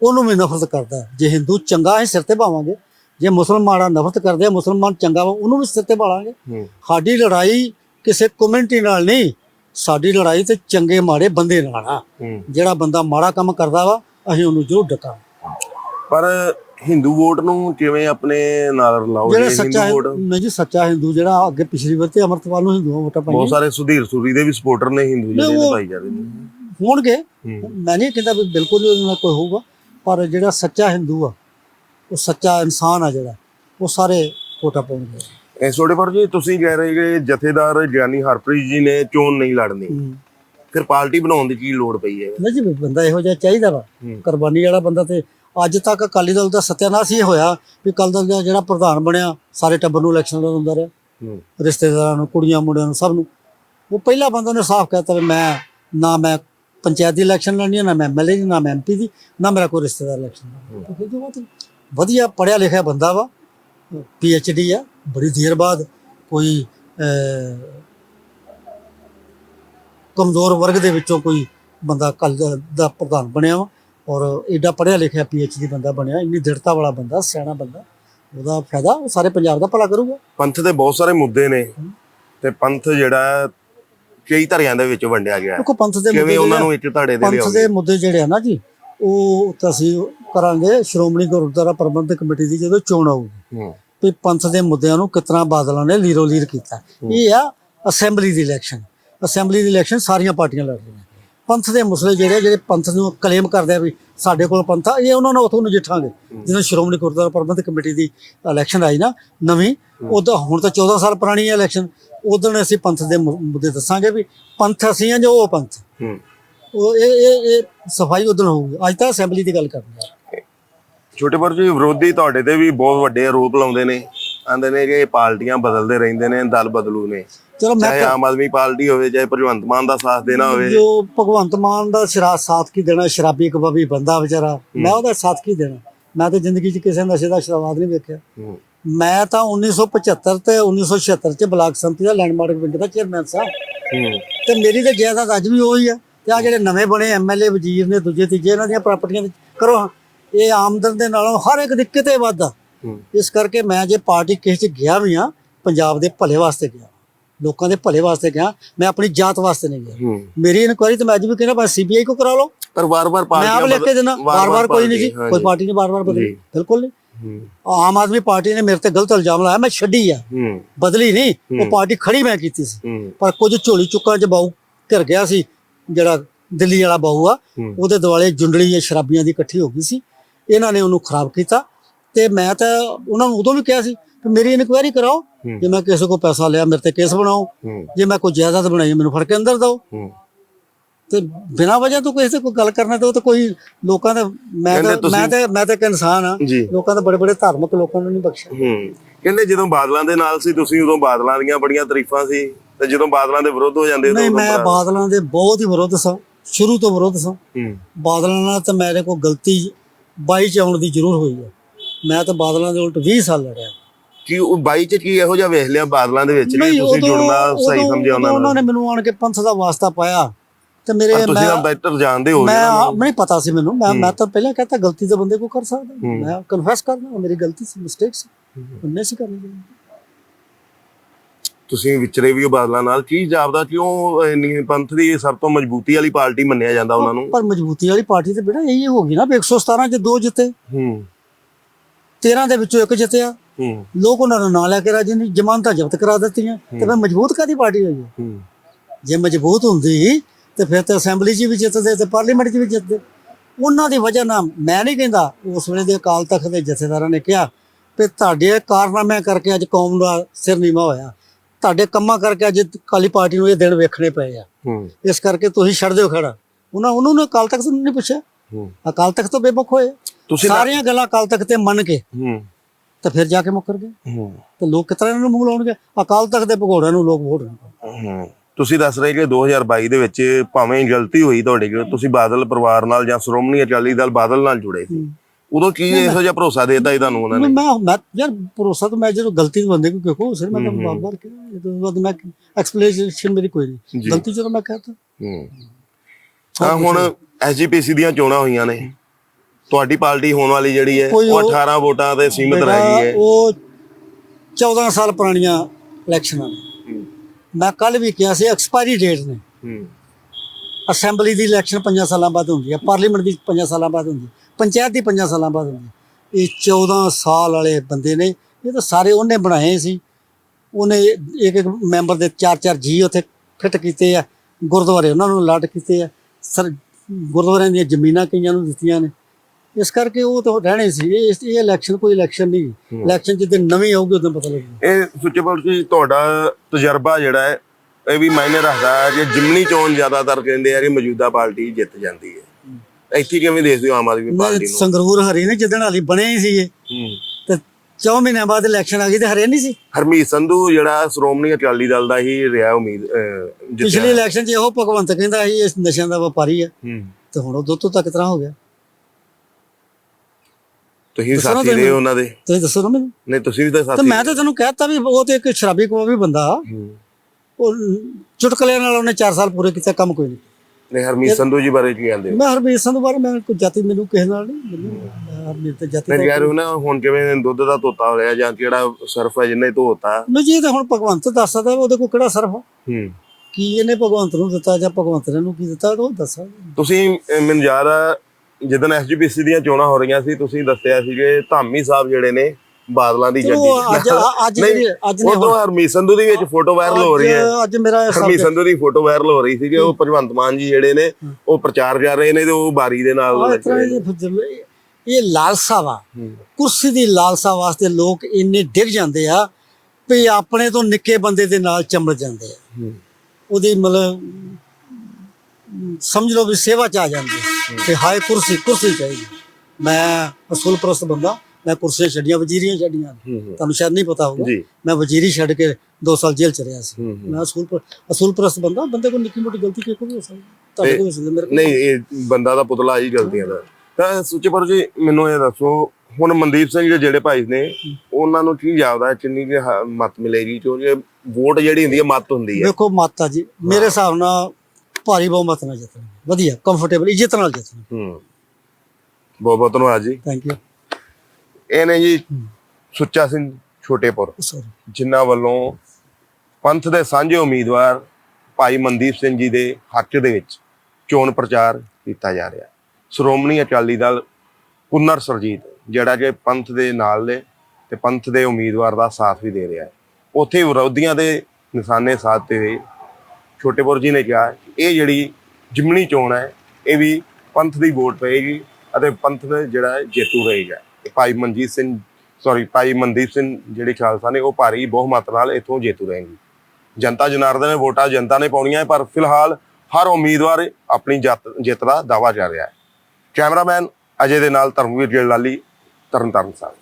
Speaker 1: ਉਹਨੂੰ ਵੀ ਨਫ਼ਰਤ ਕਰਦਾ। ਜੇ ਹਿੰਦੂ ਚੰਗਾ ਹੈ ਸਿਰ ਤੇ ਪਾਵਾਂਗੇ ਜੇ ਮੁਸਲਮਾਨ ਮਾੜਾ ਨਫ਼ਰਤ ਕਰਦੇ ਆ ਮੁਸਲਮਾਨ ਚੰਗਾ ਵਾ ਉਹਨੂੰ ਵੀ ਸਿਰ ਤੇ ਪਾਲਾਂਗੇ ਸਾਡੀ ਲੜਾਈ ਕਿਸੇ ਕਮਿਊਨਿਟੀ ਨਾਲ ਨਹੀਂ ਸਾਡੀ ਲੜਾਈ ਤੇ ਚੰਗੇ ਮਾੜੇ ਬੰਦੇ ਨਾਲ ਆ। ਜਿਹੜਾ ਬੰਦਾ ਮਾੜਾ ਕੰਮ ਕਰਦਾ ਵਾ ਅਸੀਂ ਉਹਨੂੰ ਜ਼ਰੂਰ ਡਕਾਂ
Speaker 2: ਪਰ ਹਿੰਦੂ ਵੋਟ ਨੂੰ ਕਿਵੇਂ ਆਪਣੇ ਨਾਲ ਰਲਾਓ?
Speaker 1: ਜਿਹੜਾ ਸੱਚਾ ਨਹੀਂ ਜੀ ਸੱਚਾ ਹਿੰਦੂ ਜਿਹੜਾ ਅੱਗੇ ਪਿਛਲੀ ਵਾਰ ਤੇ ਅਮਰਤਪਾਲ ਨੂੰ ਹਿੰਦੂਆਂ ਵੋਟਾਂ
Speaker 2: ਬਹੁਤ
Speaker 1: ਪਾਈਆਂ
Speaker 2: ਸਾਰੇ ਸੁਧੀਰ ਸੂਰੀ ਦੇ ਵੀ ਸਪੋਰਟਰ ਨੇ ਹਿੰਦੂ ਜਿਹੜੇ ਭਾਈ ਜਾਂਦੇ ਨੇ
Speaker 1: ਹੋਣਗੇ। ਮੈਂ ਨਹੀਂ ਕਹਿੰਦਾ ਬਿਲਕੁਲ ਨਾਲ ਕੋਈ ਹੋਊਗਾ ਪਰ ਜਿਹੜਾ ਸੱਚਾ ਹਿੰਦੂ ਆ ਉਹ ਸੱਚਾ ਇਨਸਾਨ ਆ ਜਿਹੜਾ ਉਹ ਸਾਰੇ ਵੋਟਾਂ ਪਾਉਣਗੇ
Speaker 2: ਇਸ ਛੋਟੇ ਪਰ ਜੀ ਤੁਸੀਂ ਕਹਿ ਰਹੇ ਕਿ ਜਥੇਦਾਰ ਗਿਆਨੀ ਹਰਪ੍ਰੀਤ ਜੀ ਨੇ ਚੋਣ ਨਹੀਂ ਲੜਨੀ। ਫਿਰ ਪਾਰਟੀ ਬਣਾਉਣ ਦੀ ਕੀ ਲੋੜ ਪਈ ਹੈ?
Speaker 1: ਨਹੀਂ ਜੀ ਬੰਦਾ ਇਹੋ ਜਿਹਾ ਚਾਹੀਦਾ ਵਾ। ਕੁਰਬਾਨੀ ਵਾਲਾ ਬੰਦਾ ਤੇ ਅੱਜ ਤੱਕ ਅਕਾਲੀ ਦਲ ਦਾ ਸਤਿਆਨਾਸ਼ ਹੀ ਹੋਇਆ ਵੀ ਦਲ ਦਾ ਜਿਹੜਾ ਪ੍ਰਧਾਨ ਬਣਿਆ ਸਾਰੇ ਟੱਬਰ ਨੂੰ ਇਲੈਕਸ਼ਨ ਲੜਾਉਂਦਾ ਰਿਹਾ। ਰਿਸ਼ਤੇਦਾਰਾਂ ਨੂੰ ਕੁੜੀਆਂ ਮੁੰਡਿਆਂ ਨੂੰ ਸਭ ਨੂੰ। ਉਹ ਪਹਿਲਾ ਬੰਦਾ ਨੇ ਸਾਫ਼ ਕਹਿਤਾ ਵੀ ਮੈਂ ਨਾ ਮੈਂ ਪੰਚਾਇਤ ਦੀ ਇਲੈਕਸ਼ਨ ਲੜਨੀ ਹੈ ਨਾ ਮੈਂ ਐਮਐਲਏ ਦੀ ਨਾ ਮੈਂ ਐਮਪੀ ਦੀ ਨਾ ਮੇਰਾ ਕੋਈ ਰਿਸ਼ਤੇਦਾਰ ਇਲੈਕਸ਼ਨ ਲੜਨਾ। ਵਧੀਆ ਪੜਿਆ ਲਿਖਿਆ ਬੰਦਾ ਵਾ ਡੀ ਆ ਬੜੀ ਦੇਰ ਬਾਅਦ ਕੋਈ ਕਮਜ਼ੋਰ ਵਰਗ ਦੇ ਵਿੱਚੋਂ ਕੋਈ ਬੰਦਾ ਕੱਲ ਦਾ ਪ੍ਰਧਾਨ ਬਣਿਆ ਵਾ ਔਰ ਐਡਾ ਪੜਿਆ ਲਿਖਿਆ ਡੀ ਬੰਦਾ ਬਣਿਆ ਇੰਨੀ ਦ੍ਰਿੜਤਾ ਵਾਲਾ ਬੰਦਾ ਸਿਆਣਾ ਬੰਦਾ ਉਹਦਾ ਫਾਇਦਾ ਉਹ ਸਾਰੇ ਪੰਜਾਬ ਦਾ ਭਲਾ ਕਰੂਗਾ।
Speaker 2: ਪੰਥ ਦੇ ਬਹੁਤ ਸਾਰੇ ਮੁੱਦੇ ਨੇ ਤੇ ਪੰਥ ਜਿਹੜਾ ਕਈ ਧਰਿਆਂ ਦੇ ਵਿੱਚ ਵੰਡਿਆ ਗਿਆ।
Speaker 1: ਦੇਖੋ ਪੰਥ ਦੇ
Speaker 2: ਕਿਵੇਂ ਉਹਨਾਂ ਨੂੰ ਇੱਕ ਧੜੇ ਦੇ
Speaker 1: ਪੰਥ
Speaker 2: ਲਿਆਉਂਦੇ
Speaker 1: ਦੇ। ਮੁੱਦੇ ਜਿਹੜੇ ਆ ਨਾ ਜੀ ਉਹ ਤਾਂ ਅਸੀਂ ਕਰਾਂਗੇ ਸ਼੍ਰੋਮਣੀ ਗੁਰਦੁਆਰਾ ਪ੍ਰਬੰਧਕ ਕਮੇਟੀ ਦੀ ਜਦੋਂ ਚੋਣ ਆਊਗੀ। ਵੀ ਪੰਥ ਦੇ ਮੁੱਦਿਆਂ ਨੂੰ ਕਿਤਨਾ ਬਾਦਲਾਂ ਨੇ ਲੀਰੋ ਲੀਰ ਕੀਤਾ। ਇਹ ਆ ਅਸੈਂਬਲੀ ਦੀ ਇਲੈਕਸ਼ਨ। ਅਸੈਂਬਲੀ ਦੀ ਇਲੈਕਸ਼ਨ ਸਾਰੀਆਂ ਪਾਰਟੀਆਂ ਲੜ ਰਹੀਆਂ। ਪੰਥ ਦੇ ਮਸਲੇ ਜਿਹੜੇ ਆ, ਜਿਹੜੇ ਪੰਥ ਨੂੰ ਕਲੇਮ ਕਰਦੇ ਆ ਵੀ ਸਾਡੇ ਕੋਲ ਪੰਥ ਆ ਇਹ ਉਹਨਾਂ ਨਾਲ ਉਥੋਂ ਨਜਿੱਠਾਂਗੇ ਜਦੋਂ ਸ਼੍ਰੋਮਣੀ ਗੁਰਦੁਆਰਾ ਪ੍ਰਬੰਧਕ ਕਮੇਟੀ ਦੀ ਇਲੈਕਸ਼ਨ ਆਈ ਨਾ ਨਵੀਂ ਉਦੋਂ ਹੁਣ ਤਾਂ 14 ਸਾਲ ਪੁਰਾਣੀ ਹੈ ਇਲੈਕਸ਼ਨ। ਉਦੋਂ ਅਸੀਂ ਪੰਥ ਦੇ ਮੁੱਦੇ ਦੱਸਾਂਗੇ ਵੀ ਪੰਥ ਅਸੀਂ ਹਾਂ ਜੋ ਉਹ ਪੰਥ? ਉਹ ਇਹ ਇਹ ਇਹ ਸਫ਼ਾਈ ਉਦੋਂ ਹੋਊਗੀ। ਅੱਜ ਤਾਂ ਅਸੈਂਬਲੀ ਦੀ ਗੱਲ ਕਰਨੀ ਹੈ
Speaker 2: ਛੋਟੇ ਪਰ ਜੀ ਵਿਰੋਧੀ ਤੁਹਾਡੇ ਤੇ ਵੀ ਬਹੁਤ ਵੱਡੇ ਆਰੋਪ ਲਾਉਂਦੇ ਨੇ। ਆਂਦੇ ਨੇ ਕਿ ਇਹ ਪਾਰਟੀਆਂ ਬਦਲਦੇ ਰਹਿੰਦੇ ਨੇ ਦਲ ਬਦਲੂ ਨੇ।
Speaker 1: ਚਲੋ ਮੈਂ
Speaker 2: ਚਾਹੇ ਆਮ ਆਦਮੀ ਪਾਰਟੀ ਹੋਵੇ ਚਾਹੇ ਭਗਵੰਤ ਮਾਨ ਦਾ ਸਾਥ ਦੇਣਾ ਹੋਵੇ।
Speaker 1: ਜੋ ਭਗਵੰਤ ਮਾਨ ਦਾ ਸ਼ਰਾ ਸਾਥ ਕੀ ਦੇਣਾ? ਸ਼ਰਾਬੀ ਕਬਾਬੀ ਬੰਦਾ ਵਿਚਾਰਾ। ਮੈਂ ਉਹਦਾ ਸਾਥ ਕੀ ਦੇਣਾ? ਮੈਂ ਤਾਂ ਜ਼ਿੰਦਗੀ 'ਚ ਕਿਸੇ ਨਸ਼ੇ ਦਾ ਸ਼ਰਾਬਾਦ ਨਹੀਂ ਵੇਖਿਆ। ਮੈਂ ਤਾਂ 1975 ਤੇ 1976 'ਚ ਬਲਾਕ ਸੰਮਤੀ ਦਾ ਲੈਂਡਮਾਰਕ ਬੈਂਕ ਦਾ ਚੇਅਰਮੈਨ ਸਾਂ। ਤੇ ਮੇਰੀ ਤੇ ਜਾਇਦਾਦ ਅੱਜ ਵੀ ਉਹੀ ਆ। ਤੇ ਆ ਜਿਹੜੇ ਨਵੇਂ ਬਣੇ ਐਮਐਲਏ ਵਜ਼ੀਰ ਨੇ ਦੂਜੇ ਤੀਜੇ ਇਹਨਾਂ ਦੀਆਂ ਪ੍ਰਾਪਰਟੀਆਂ ਕਰੋ ਹਾਂ। ਇਹ ਆਮਦਨ ਦੇ ਨਾਲੋਂ ਹਰ ਇੱਕ ਦੀ ਕਿਤੇ ਵਾਧਾ
Speaker 2: ਹੂੰ।
Speaker 1: ਇਸ ਕਰਕੇ ਮੈਂ ਜੇ ਪਾਰਟੀ ਕਿਸੇ 'ਚ ਗਿਆ ਵੀ ਆ ਪੰਜਾਬ ਦੇ ਭਲੇ ਵਾਸਤੇ ਗਿਆ। ਲੋਕਾਂ ਦੇ ਭਲੇ ਵਾਸਤੇ ਗਿਆ। ਮੈਂ ਆਪਣੀ ਜਾਤ ਵਾਸਤੇ ਨਹੀਂ ਗਿਆ। ਮੇਰੀ ਇਨਕੁਆਇਰੀ ਤੇ ਮੈਂ ਅੱਜ ਵੀ ਕਹਿੰਦਾ ਬਸ ਸੀਬੀਆਈ ਕੋ ਕਰਾ ਲਓ।
Speaker 2: ਪਰ ਵਾਰ-ਵਾਰ
Speaker 1: ਮੈਂ
Speaker 2: ਪਾਰਟੀਆਂ
Speaker 1: ਆਪ ਲਿਖ ਕੇ ਦੇਣਾ ਵਾਰ-ਵਾਰ ਕੋਈ ਨਹੀਂ ਜੀ। ਕੋਈ ਪਾਰਟੀ ਨਹੀਂ ਵਾਰ-ਵਾਰ ਬਦਲੀ। ਬਿਲਕੁਲ ਨਹੀਂ। ਆਮ ਆਦਮੀ ਪਾਰਟੀ ਨੇ ਮੇਰੇ ਤੇ ਗਲਤ ਇਲਜ਼ਾਮ ਲਾਇਆ ਮੈਂ ਛੱਡੀ ਆ। ਬਦਲੀ ਨਹੀਂ। ਉਹ ਪਾਰਟੀ ਖੜੀ ਮੈਂ ਕੀਤੀ ਸੀ। ਪਰ ਕੁਝ ਝੋਲੀ ਚੁੱਕਾਂ ਚ ਬਾਹੂ ਘਿਰ ਗਿਆ ਸੀ। ਜਿਹੜਾ ਦਿੱਲੀ ਵਾਲਾ ਬਾਹੂ ਆ। ਉਹਦੇ ਦੁਆਲੇ ਜੁੰਡਲੀ ਜਾਂ ਸ਼ਰਾਬੀਆਂ ਦੀ ਇਕੱਠੀ ਹੋ ਗਈ ਸੀ। ਇਹਨਾਂ ਨੇ ਉਹਨੂੰ ਖਰਾਬ ਕੀਤਾ ਤੇ ਮੈਂ ਤਾਂ ਉਹਨਾਂ ਨੂੰ ਉਦੋਂ ਵੀ ਕਿਹਾ ਸੀ ਕਿ ਮੇਰੀ ਇਨਕੁਆਇਰੀ ਕਰਾਓ। ਜੇ ਮੈਂ ਕਿਸੇ ਕੋ ਪੈਸਾ ਲਿਆ ਮੇਰੇ ਤੇ ਕੇਸ ਬਣਾਓ ਜੇ ਮੈਂ ਕੋਈ ਜਾਇਦਾਦ ਬਣਾਈ ਮੈਨੂੰ ਫੜ ਕੇ ਅੰਦਰ ਦਿਓ। ਤੇ ਬਿਨਾਂ ਵਜ੍ਹਾ ਤੋਂ ਕਿਸੇ ਕੋਈ ਗੱਲ ਕਰਨਾ ਤੇ ਉਹ ਤਾਂ ਕੋਈ ਲੋਕਾਂ ਦਾ ਮੈਂ ਤਾਂ ਮੈਂ ਤਾਂ ਮੈਂ ਤਾਂ ਇੱਕ ਇਨਸਾਨ ਆ। ਲੋਕਾਂ ਦਾ ਬੜੇ ਬੜੇ ਧਾਰਮਿਕ ਲੋਕਾਂ ਨੂੰ ਨਹੀਂ ਬਖਸ਼ਿਆ।
Speaker 2: ਕਹਿੰਦੇ ਜਦੋਂ ਬਾਦਲਾਂ ਦੇ ਨਾਲ ਸੀ ਤੁਸੀਂ ਉਦੋਂ ਬਾਦਲਾਂ ਦੀਆਂ ਬੜੀਆਂ ਤਾਰੀਫਾਂ ਸੀ। ਤੇ ਜਦੋਂ ਬਾਦਲਾਂ ਦੇ ਵਿਰੁੱਧ ਹੋ ਜਾਂਦੇ
Speaker 1: ਨਹੀਂ ਮੈਂ ਬਾਦਲਾਂ ਦੇ ਬਹੁਤ ਹੀ ਵਿਰੋਧ ਸਾਂ। ਸ਼ੁਰੂ ਤੋਂ ਵਿਰੋਧ ਸਾਂ।
Speaker 2: ਹੂੰ।
Speaker 1: ਬਾਦਲਾਂ ਨਾਲ ਤਾਂ ਮੇਰੇ ਕੋਲ ਗਲਤੀ 22 ਚ ਆਉਣ ਦੀ ਜ਼ਰੂਰ ਹੋਈ ਹੈ ਮੈਂ ਤਾਂ ਬਾਦਲਾਂ ਦੇ ਉਲਟ 20 ਸਾਲ ਲੜਿਆ।
Speaker 2: ਕੀ ਉਹ ਬਾਈ ਚ ਕੀ ਇਹੋ ਜਿਹਾ ਵੇਖ ਲਿਆ ਬਾਦਲਾਂ ਦੇ ਵਿੱਚ ਕਿ ਤੁਸੀਂ ਜੁੜਨਾ ਸਹੀ ਸਮਝਿਆ ਉਹਨਾਂ ਨਾਲ
Speaker 1: ਉਹਨਾਂ ਨੇ ਮੈਨੂੰ ਆਣ ਕੇ ਪੰਥ ਦਾ ਵਾਸਤਾ ਪਾਇਆ। ਤੇ ਮੇਰੇ
Speaker 2: ਤੁਸੀਂ
Speaker 1: ਮੈਂ
Speaker 2: ਤਾਂ ਬੈਟਰ ਜਾਣਦੇ ਹੋ
Speaker 1: ਮੈਂ ਨਹੀਂ ਪਤਾ ਸੀ ਮੈਨੂੰ। ਮੈਂ ਮੈਂ ਤਾਂ ਪਹਿਲਾਂ ਕਹਤਾ ਗਲਤੀ ਤਾਂ ਬੰਦੇ ਕੋ ਕਰ ਸਕਦਾ। ਮੈਂ ਕਨਫੈਸ ਕਰਦਾ ਮੇਰੀ ਗਲਤੀ ਸੀ ਮਿਸਟੇਕ ਸੀ। ਉਹਨੇ ਸੀ ਕਰਨੀ।
Speaker 2: ਤੁਸੀਂ ਵਿਚਰੇ ਵੀ ਹੋ ਬਾਦਲਾਂ ਨਾਲ ਕੀ ਜਾਪਦਾ ਕਿਉਂ ਇੰਨੀ ਪੰਥ ਦੀ ਸਭ ਤੋਂ ਮਜ਼ਬੂਤੀ ਵਾਲੀ ਪਾਰਟੀ ਮੰਨਿਆ ਜਾਂਦਾ ਉਹਨਾਂ ਨੂੰ?
Speaker 1: ਪਰ ਮਜ਼ਬੂਤੀ ਵਾਲੀ ਪਾਰਟੀ ਤੇ ਬੇਟਾ ਇਹੀ ਹੋ ਗਈ ਨਾ ਵੀ 117 ਚ ਦੋ ਜਿੱਤੇ।
Speaker 2: ਹੂੰ।
Speaker 1: 13 ਦੇ ਵਿੱਚੋਂ ਇੱਕ ਜਿੱਤਿਆ।
Speaker 2: ਹੂੰ।
Speaker 1: ਲੋਕ ਉਹਨਾਂ ਨੂੰ ਨਾਂ ਲੈ ਕੇ ਰਾਜੀ ਨਹੀਂ ਜ਼ਮਾਨਤਾਂ ਜ਼ਬਤ ਕਰਾ ਦਿੱਤੀਆਂ। ਤੇ ਫਿਰ ਮਜ਼ਬੂਤ ਕਾਦੀ ਪਾਰਟੀ ਹੋਈ ਹੈ?
Speaker 2: ਹੂੰ।
Speaker 1: ਜੇ ਮਜ਼ਬੂਤ ਹੁੰਦੀ ਤੇ ਫਿਰ ਤਾਂ ਅਸੈਂਬਲੀ 'ਚ ਵੀ ਜਿੱਤਦੇ ਤੇ ਪਾਰਲੀਮੈਂਟ 'ਚ ਵੀ ਜਿੱਤਦੇ। ਉਹਨਾਂ ਦੀ ਵਜ੍ਹਾ ਨਾਲ ਮੈਂ ਨਹੀਂ ਕਹਿੰਦਾ ਉਸ ਵੇਲੇ ਦੇ ਅਕਾਲ ਤਖਤ ਦੇ ਜਥੇਦਾਰਾਂ ਨੇ ਕਿਹਾ ਕਿ ਤੁਹਾਡੇ ਕਾਰਨਾਮਿਆਂ ਕਰਕੇ ਅੱਜ ਕੌਮ ਦਾ ਸਿਰ ਨੀਵਾ ਹੋਇਆ। ਤੁਹਾਡੇ ਕੰਮਾਂ ਕਰਕੇ ਅੱਜ ਕਾਲੀ ਪਾਰਟੀ ਨੂੰ ਇਹ ਦਿਨ ਵੇਖਣੇ ਪਏ ਆ। ਇਸ ਕਰਕੇ ਤੁਸੀਂ ਛੱਡ ਦਿਓ ਖੜਾ। ਉਹਨਾਂ ਉਹਨਾਂ ਨੇ ਅਕਾਲ ਤਖਤ ਨੂੰ ਨਹੀਂ ਪੁੱਛਿਆ?
Speaker 2: ਹੂੰ।
Speaker 1: ਅਕਾਲ ਤਖਤ ਤੋਂ ਬੇਮੁਖ ਹੋਏ।
Speaker 2: ਤੁਸੀਂ
Speaker 1: ਸਾਰੀਆਂ ਗੱਲਾਂ ਅਕਾਲ ਤਖਤ ਤੇ ਮੰਨ ਕੇ।
Speaker 2: ਹੂੰ।
Speaker 1: ਤੇ ਫਿਰ ਜਾ ਕੇ ਮੁੱਕਰ ਗਏ।
Speaker 2: ਹੂੰ।
Speaker 1: ਤੇ ਲੋਕ ਕਿਤਨਾ ਇਹਨਾਂ ਨੂੰ ਮੂੰਹ ਲਾਉਣਗੇ? ਅਕਾਲ ਤਖਤ ਦੇ ਭਗੌੜਿਆਂ ਨੂੰ ਲੋਕ ਵੋਟ ਨਹੀਂ
Speaker 2: ਤੁਸੀਂ ਦੱਸ ਰਹੇ ਕਿ 2022 ਦੇ ਵਿੱਚ ਭਾਵੇਂ ਗਲਤੀ ਹੋਈ ਤੁਹਾਡੇ ਕੋਲ ਤੁਸੀਂ ਬਾਦਲ ਪਰਿਵਾਰ ਨਾਲ ਜਾਂ ਸ਼੍ਰੋਮਣੀ ਅਕਾਲੀ ਦਲ ਬਾਦਲ ਨਾਲ ਜੁੜੇ ਸੀ। ਉਦੋਂ ਕੀ ਇਹੋ ਜਿਹਾ ਭਰੋਸਾ ਦੇਤਾ ਸੀ ਤੁਹਾਨੂੰ ਉਹਨਾਂ ਨੇ?
Speaker 1: ਮੈਂ ਮੈਂ ਯਾਰ ਭਰੋਸਾ ਤਾਂ ਮੈਂ ਜਦੋਂ ਗਲਤੀ ਤੋਂ ਬੰਦੇ ਕੋ ਕਿਉਂ ਸਿਰ ਮੈਂ ਤਾਂ ਬਾਰ ਬਾਰ ਕਿਹਾ ਇਹ ਤੋਂ ਬਾਅਦ ਮੈਂ ਐਕਸਪਲੇਨੇਸ਼ਨ ਮੇਰੀ ਕੋਈ ਨਹੀਂ। ਗਲਤੀ ਜਦੋਂ ਮੈਂ ਕਹਤਾ।
Speaker 2: ਹੂੰ। ਹਾਂ ਹੁਣ ਐਸਜੀਪੀਸੀ ਦੀਆਂ ਚੋਣਾਂ ਹੋਈਆਂ ਨੇ। ਤੁਹਾਡੀ ਪਾਰਟੀ ਹੋਣ ਵਾਲੀ ਜਿਹੜੀ ਹੈ ਉਹ
Speaker 1: ਉਹ-
Speaker 2: 18 ਵੋਟਾਂ ਤੇ ਸੀਮਿਤ ਰਹਿ ਗਈ ਹੈ।
Speaker 1: ਉਹ 14 ਸਾਲ ਪੁਰਾਣੀਆਂ ਇਲੈਕਸ਼ਨਾਂ ਨੇ। ਮੈਂ ਕੱਲ ਵੀ ਕਿਹਾ ਸੀ ਐਕਸਪਾਇਰੀ ਡੇਟ ਨੇ। ਅਸੈਂਬਲੀ ਦੀ ਇਲੈਕਸ਼ਨ 5 ਸਾਲਾਂ ਬਾਅਦ ਹੁੰਦੀ ਹੈ ਪਾਰਲੀਮੈਂਟ ਦੀ 5 ਸਾਲਾਂ ਬਾਅਦ ਹੁੰਦੀ ਹੈ। ਪੰਚਾਇਤ ਦੀ 5 ਸਾਲਾਂ ਬਾਅਦ ਹੁੰਦੀ ਇਹ 14 ਸਾਲ ਵਾਲੇ ਬੰਦੇ ਨੇ ਇਹ ਤਾਂ ਸਾਰੇ ਉਹਨੇ ਬਣਾਏ ਸੀ। ਉਹਨੇ ਇੱਕ ਇੱਕ ਮੈਂਬਰ ਦੇ ਚਾਰ ਚਾਰ ਜੀ ਉੱਥੇ ਫਿੱਟ ਕੀਤੇ ਆ। ਗੁਰਦੁਆਰੇ ਉਹਨਾਂ ਨੂੰ ਅਲਾਟ ਕੀਤੇ ਆ। ਸਰ ਗੁਰਦੁਆਰਿਆਂ ਦੀਆਂ ਜ਼ਮੀਨਾਂ ਕਈਆਂ ਨੂੰ ਦਿੱਤੀਆਂ ਨੇ। ਇਸ ਕਰਕੇ ਉਹ ਤਾਂ ਰਹਿਣੇ ਸੀ। ਇਹ ਇਹ ਇਲੈਕਸ਼ਨ ਕੋਈ ਇਲੈਕਸ਼ਨ ਨਹੀਂ। ਇਲੈਕਸ਼ਨ ਜਿੱਦਾਂ ਨਵੀਂ ਆਊਗੀ ਉਦੋਂ ਪਤਾ ਲੱਗੂ।
Speaker 2: ਇਹ ਸੁੱਚੇ ਪਾਲ ਜੀ ਤੁਹਾਡਾ ਤਜਰਬਾ ਜਿਹੜਾ ਹੈ ਇਹ ਵੀ ਮਾਇਨੇ ਰੱਖਦਾ ਹੈ ਕਿ ਜਿਮਨੀ ਚੋਣ ਜ਼ਿਆਦਾਤਰ ਕਹਿੰਦੇ ਆ ਕਿ ਮੌਜੂਦਾ ਪਾਰਟੀ ਜਿੱਤ ਜਾਂਦੀ ਹੈ। ਇੱਥੇ ਕਿਵੇਂ ਦੇਖਦੇ ਹੋ ਆਮ ਆਦਮੀ ਪਾਰਟੀ ਨੂੰ?
Speaker 1: ਸੰਗਰੂਰ ਹਰੀ ਨੇ ਜਿੱਦਣ ਹਾਲੀ ਬਣੇ ਹੀ ਸੀਗੇ।
Speaker 2: ਹੂੰ।
Speaker 1: ਤੇ 4 ਮਹੀਨਿਆਂ ਬਾਅਦ ਇਲੈਕਸ਼ਨ ਆ ਗਈ ਤੇ ਹਰੇ ਨਹੀਂ ਸੀ।
Speaker 2: ਹਰਮੀਤ ਸੰਧੂ ਜਿਹੜਾ ਸ਼੍ਰੋਮਣੀ ਅਕਾਲੀ ਦਲ ਦਾ ਹੀ ਰਿਹਾ ਉਮੀਦ ਜਿੱਤਿਆ।
Speaker 1: ਪਿਛਲੀ ਇਲੈਕਸ਼ਨ 'ਚ ਇਹੋ ਭਗਵੰਤ ਕਹਿੰਦਾ ਸੀ ਇਸ ਨਸ਼ਿਆਂ ਦਾ ਵਪਾਰੀ ਹੂੰ। ਤੇ ਹੁਣ ਉਹ ਦੋਤੋਂ ਤੱਕ ਤਰ੍ਹਾਂ ਹੋ ਗਿਆ।
Speaker 2: ਤੁਸੀਂ ਸਾਥੀ ਰਹੇ ਉਹਨਾਂ ਦੇ?
Speaker 1: ਤੁਸੀਂ ਦੱਸੋ ਨਾ ਮੈਨੂੰ।
Speaker 2: ਨਹੀਂ ਤੁਸੀਂ ਵੀ ਤਾਂ
Speaker 1: ਤੇ
Speaker 2: ਸਾਥੀ
Speaker 1: ਮੈਂ ਤਾਂ ਤੈਨੂੰ ਕਹਿਤਾ ਵੀ ਉਹ ਤੇ ਇੱਕ ਸ਼ਰਾਬੀ ਕੋ ਬੰਦਾ
Speaker 2: ਹੂੰ।
Speaker 1: ਉਹ ਚੁਟਕਲੇ ਨਾਲ ਉਹਨੇ 4 ਸਾਲ ਪੂਰੇ ਕੀਤੇ ਕੰਮ ਕੋਈ ਨਹੀਂ।
Speaker 2: ਨਹੀਂ ਹਰਮੀਤ ਸੰਧੂ ਜੀ ਬਾਰੇ ਕੀ ਕਹਿੰਦੇ ਹੋ?
Speaker 1: ਮੈਂ ਹਰਮੀਤ ਸੰਧੂ ਬਾਰੇ ਮੈਂ ਕੋਈ ਜਾਤੀ ਮੈਨੂੰ ਕਿਸੇ ਨਾਲ ਨਹੀਂ ਮੈਨੂੰ ਹਰਮੀਤ ਤੇ ਜਾਤੀ
Speaker 2: ਨਹੀਂ ਯਾਰ ਉਹ ਨਾ ਹੁਣ ਕਿਵੇਂ ਦੁੱਧ ਦਾ ਧੋਤਾ ਹੋ ਰਿਹਾ ਜਾਂ ਕਿਹੜਾ ਸਰਫ ਹੈ ਜਿੰਨੇ ਧੋਤਾ?
Speaker 1: ਨਹੀਂ ਜੀ ਇਹ ਤਾਂ ਹੁਣ ਭਗਵੰਤ ਦੱਸ ਸਕਦਾ ਉਹਦੇ ਕੋਲ ਕਿਹੜਾ ਸਰਫ?
Speaker 2: ਹੂੰ।
Speaker 1: ਕੀ ਇਹਨੇ ਭਗਵੰਤ ਨੂੰ ਦਿੱਤਾ ਜਾਂ ਭਗਵੰਤ ਨੇ ਨੂੰ ਕੀ ਦਿੱਤਾ ਉਹ ਦੱਸ
Speaker 2: ਤੁਸੀਂ ਮੈਨੂੰ ਯਾਦ ਆ ਜਦੋਂ ਐਸਜੀਪੀਸੀ ਦੀਆਂ ਚੋਣਾਂ ਹੋ ਰਹੀਆਂ ਸੀ ਤੁਸੀਂ ਦੱਸਿਆ ਸੀ ਕਿ ਧਾਮੀ ਸਾਹਿਬ ਜਿਹੜੇ ਨੇ ਬਾਦਲਾਂ ਦੀ ਜੱਦੀ
Speaker 1: ਅੱਜ ਅੱਜ ਜਿਹੜੀ ਅੱਜ ਨੇ
Speaker 2: ਉਹ ਤੋਂ ਹਰਮੀਤ ਸੰਧੂ ਦੀ ਵਿੱਚ ਫੋਟੋ ਵਾਇਰਲ ਹੋ ਰਹੀ ਹੈ।
Speaker 1: ਅੱਜ- ਮੇਰਾ
Speaker 2: ਹਰਮੀਤ ਸੰਧੂ ਦੀ ਫੋਟੋ ਵਾਇਰਲ ਹੋ ਰਹੀ ਸੀ ਕਿ ਉਹ ਭਗਵੰਤ ਮਾਨ ਜੀ ਜਿਹੜੇ ਨੇ ਉਹ ਪ੍ਰਚਾਰ ਕਰ ਰਹੇ ਨੇ ਤੇ ਉਹ ਬਾਰੀ ਦੇ ਨਾਲ
Speaker 1: ਇਹ ਲਾਲਸਾ ਵਾ। ਕੁਰਸੀ ਦੀ ਲਾਲਸਾ ਵਾਸਤੇ ਲੋਕ ਇੰਨੇ ਡਿੱਗ ਜਾਂਦੇ ਆ ਵੀ ਆਪਣੇ ਤੋਂ ਨਿੱਕੇ ਬੰਦੇ ਦੇ ਨਾਲ ਚੰਬੜ ਜਾਂਦੇ ਆ। ਉਹਦੀ ਮਤਲਬ ਸਮਝ ਲਓ ਵੀ ਸੇਵਾ ਚ ਆ ਜਾਂਦੇ। ਤੇ ਹਾਏ ਕੁਰਸੀ ਕੁਰਸੀ ਚਾਹੀਦੀ। ਮੈਂ ਅਸੂਲ ਪ੍ਰਸਤ ਬੰਦਾ। ਮੈਂ ਕੁਰਸੀਆਂ ਛੱਡੀਆਂ ਵਜ਼ੀਰੀਆਂ ਛੱਡੀਆਂ। ਤੁਹਾਨੂੰ ਸ਼ਾਇਦ ਨਹੀਂ ਪਤਾ ਹੋਊਗਾ।
Speaker 2: ਜੀ।
Speaker 1: ਮੈਂ ਵਜ਼ੀਰੀ ਛੱਡ ਕੇ 2 ਸਾਲ ਜੇਲ੍ਹ ਚ ਰਿਹਾ ਸੀ। ਮੈਂ ਅਸੂਲ ਪਰ- ਅਸੂਲ ਪ੍ਰਸਤ ਬੰਦਾ ਬੰਦੇ ਕੋਲ ਨਿੱਕੀ ਮੋਟੀ ਗਲਤੀ ਕਿਹ ਕੋਈ ਹੋ ਸਕਦੀ। ਤੁਹਾਡੇ ਕੋਲ ਹੋ ਸਕਦੀ ਮੇਰੇ ਕੋਲ
Speaker 2: ਨਹੀਂ ਇਹ ਬੰਦਾ ਦਾ ਪੁਤਲਾ ਹੀ ਗਲਤੀਆਂ ਦਾ। ਤਾਂ ਸੁੱਚੇ ਪਰ ਜੀ ਮੈਨੂੰ ਇਹ ਦੱਸੋ ਹੁਣ ਮਨਦੀਪ ਸਿੰਘ ਦੇ ਜਿਹੜੇ ਭਾਈ ਨੇ ਉਹਨਾਂ ਨੂੰ ਕੀ ਜਾਪਦਾ ਕਿੰਨੀ ਕੁ ਹ- ਮਤ ਮਿਲੇਗੀ? ਕਿਉਂਕਿ ਵੋਟ ਜਿਹੜੀ ਹੁੰਦੀ ਹੈ ਮਤ ਹੁੰਦੀ ਹੈ।
Speaker 1: ਵੇਖੋ ਮਾਤਾ ਜੀ। ਮੇਰੇ ਹਿਸਾਬ ਨਾਲ ਭਾਰੀ ਬਹੁਮਤ ਨਾਲ ਜਿੱਤਣਾ ਵਧੀਆ ਕੰਫਰਟੇਬਲ ਇੱਜ਼ਤ ਨਾਲ ਜਿੱਤਣਾ
Speaker 2: ਹੂੰ। ਬਹੁਤ ਬਹੁਤ ਧੰਨਵਾਦ ਜੀ।
Speaker 1: ਥੈਂਕ ਯੂ
Speaker 2: ਇਹ ਨੇ ਜੀ ਸੁੱਚਾ ਸਿੰਘ ਛੋਟੇਪੁਰ। ਜਿਨ੍ਹਾਂ ਵੱਲੋਂ ਪੰਥ ਦੇ ਸਾਂਝੇ ਉਮੀਦਵਾਰ ਭਾਈ ਮਨਦੀਪ ਸਿੰਘ ਜੀ ਦੇ ਹੱਕ ਦੇ ਵਿੱਚ ਚੋਣ ਪ੍ਰਚਾਰ ਕੀਤਾ ਜਾ ਰਿਹਾ। ਸ਼੍ਰੋਮਣੀ ਅਕਾਲੀ ਦਲ ਪੁਨਰ ਸਰਜੀਤ ਜਿਹੜਾ ਕਿ ਪੰਥ ਦੇ ਨਾਲ ਨੇ ਤੇ ਪੰਥ ਦੇ ਉਮੀਦਵਾਰ ਦਾ ਸਾਥ ਵੀ ਦੇ ਰਿਹਾ ਹੈ। ਉੱਥੇ ਵਿਰੋਧੀਆਂ ਦੇ ਨਿਸ਼ਾਨੇ ਸਾਧਤੇ ਹੋਏ ਛੋਟੇਪੁਰ ਜੀ ਨੇ ਕਿਹਾ ਇਹ ਜਿਹੜੀ ਜਿਮਣੀ ਚੋਣ ਹੈ ਇਹ ਵੀ ਪੰਥ ਦੀ ਵੋਟ ਪਏਗੀ ਅਤੇ ਪੰਥ ਦਾ ਜਿਹੜਾ ਜੇਤੂ ਰਹੇਗਾ। ਭਾਈ ਮਨਜੀਤ ਸਿੰਘ ਸੌਰੀ ਭਾਈ ਮਨਦੀਪ ਸਿੰਘ ਜਿਹੜੇ ਖਾਲਸਾ ਨੇ ਉਹ ਭਾਰੀ ਬਹੁਮਤ ਨਾਲ ਇਥੋਂ ਜੇਤੂ ਰਹੇਗੀ ਜਨਤਾ ਜਨਾਰਦਨ ਨੇ ਵੋਟਾਂ ਜਨਤਾ ਨੇ ਪਾਉਣੀਆਂ ਹੈ, ਪਰ ਫਿਲਹਾਲ ਹਰ ਉਮੀਦਵਾਰ ਆਪਣੀ ਜੱਤ- ਜਿੱਤ ਦਾ ਦਾਅਵਾ ਕਰ ਰਿਹਾ ਹੈ। ਕੈਮਰਾਮੈਨ ਅਜੇ ਦੇ ਨਾਲ ਧਰਮਵੀਰ ਗਿੱਲ ਲਾਲੀ ਤਰਨਤਾਰਨ ਸਾਹਿਬ।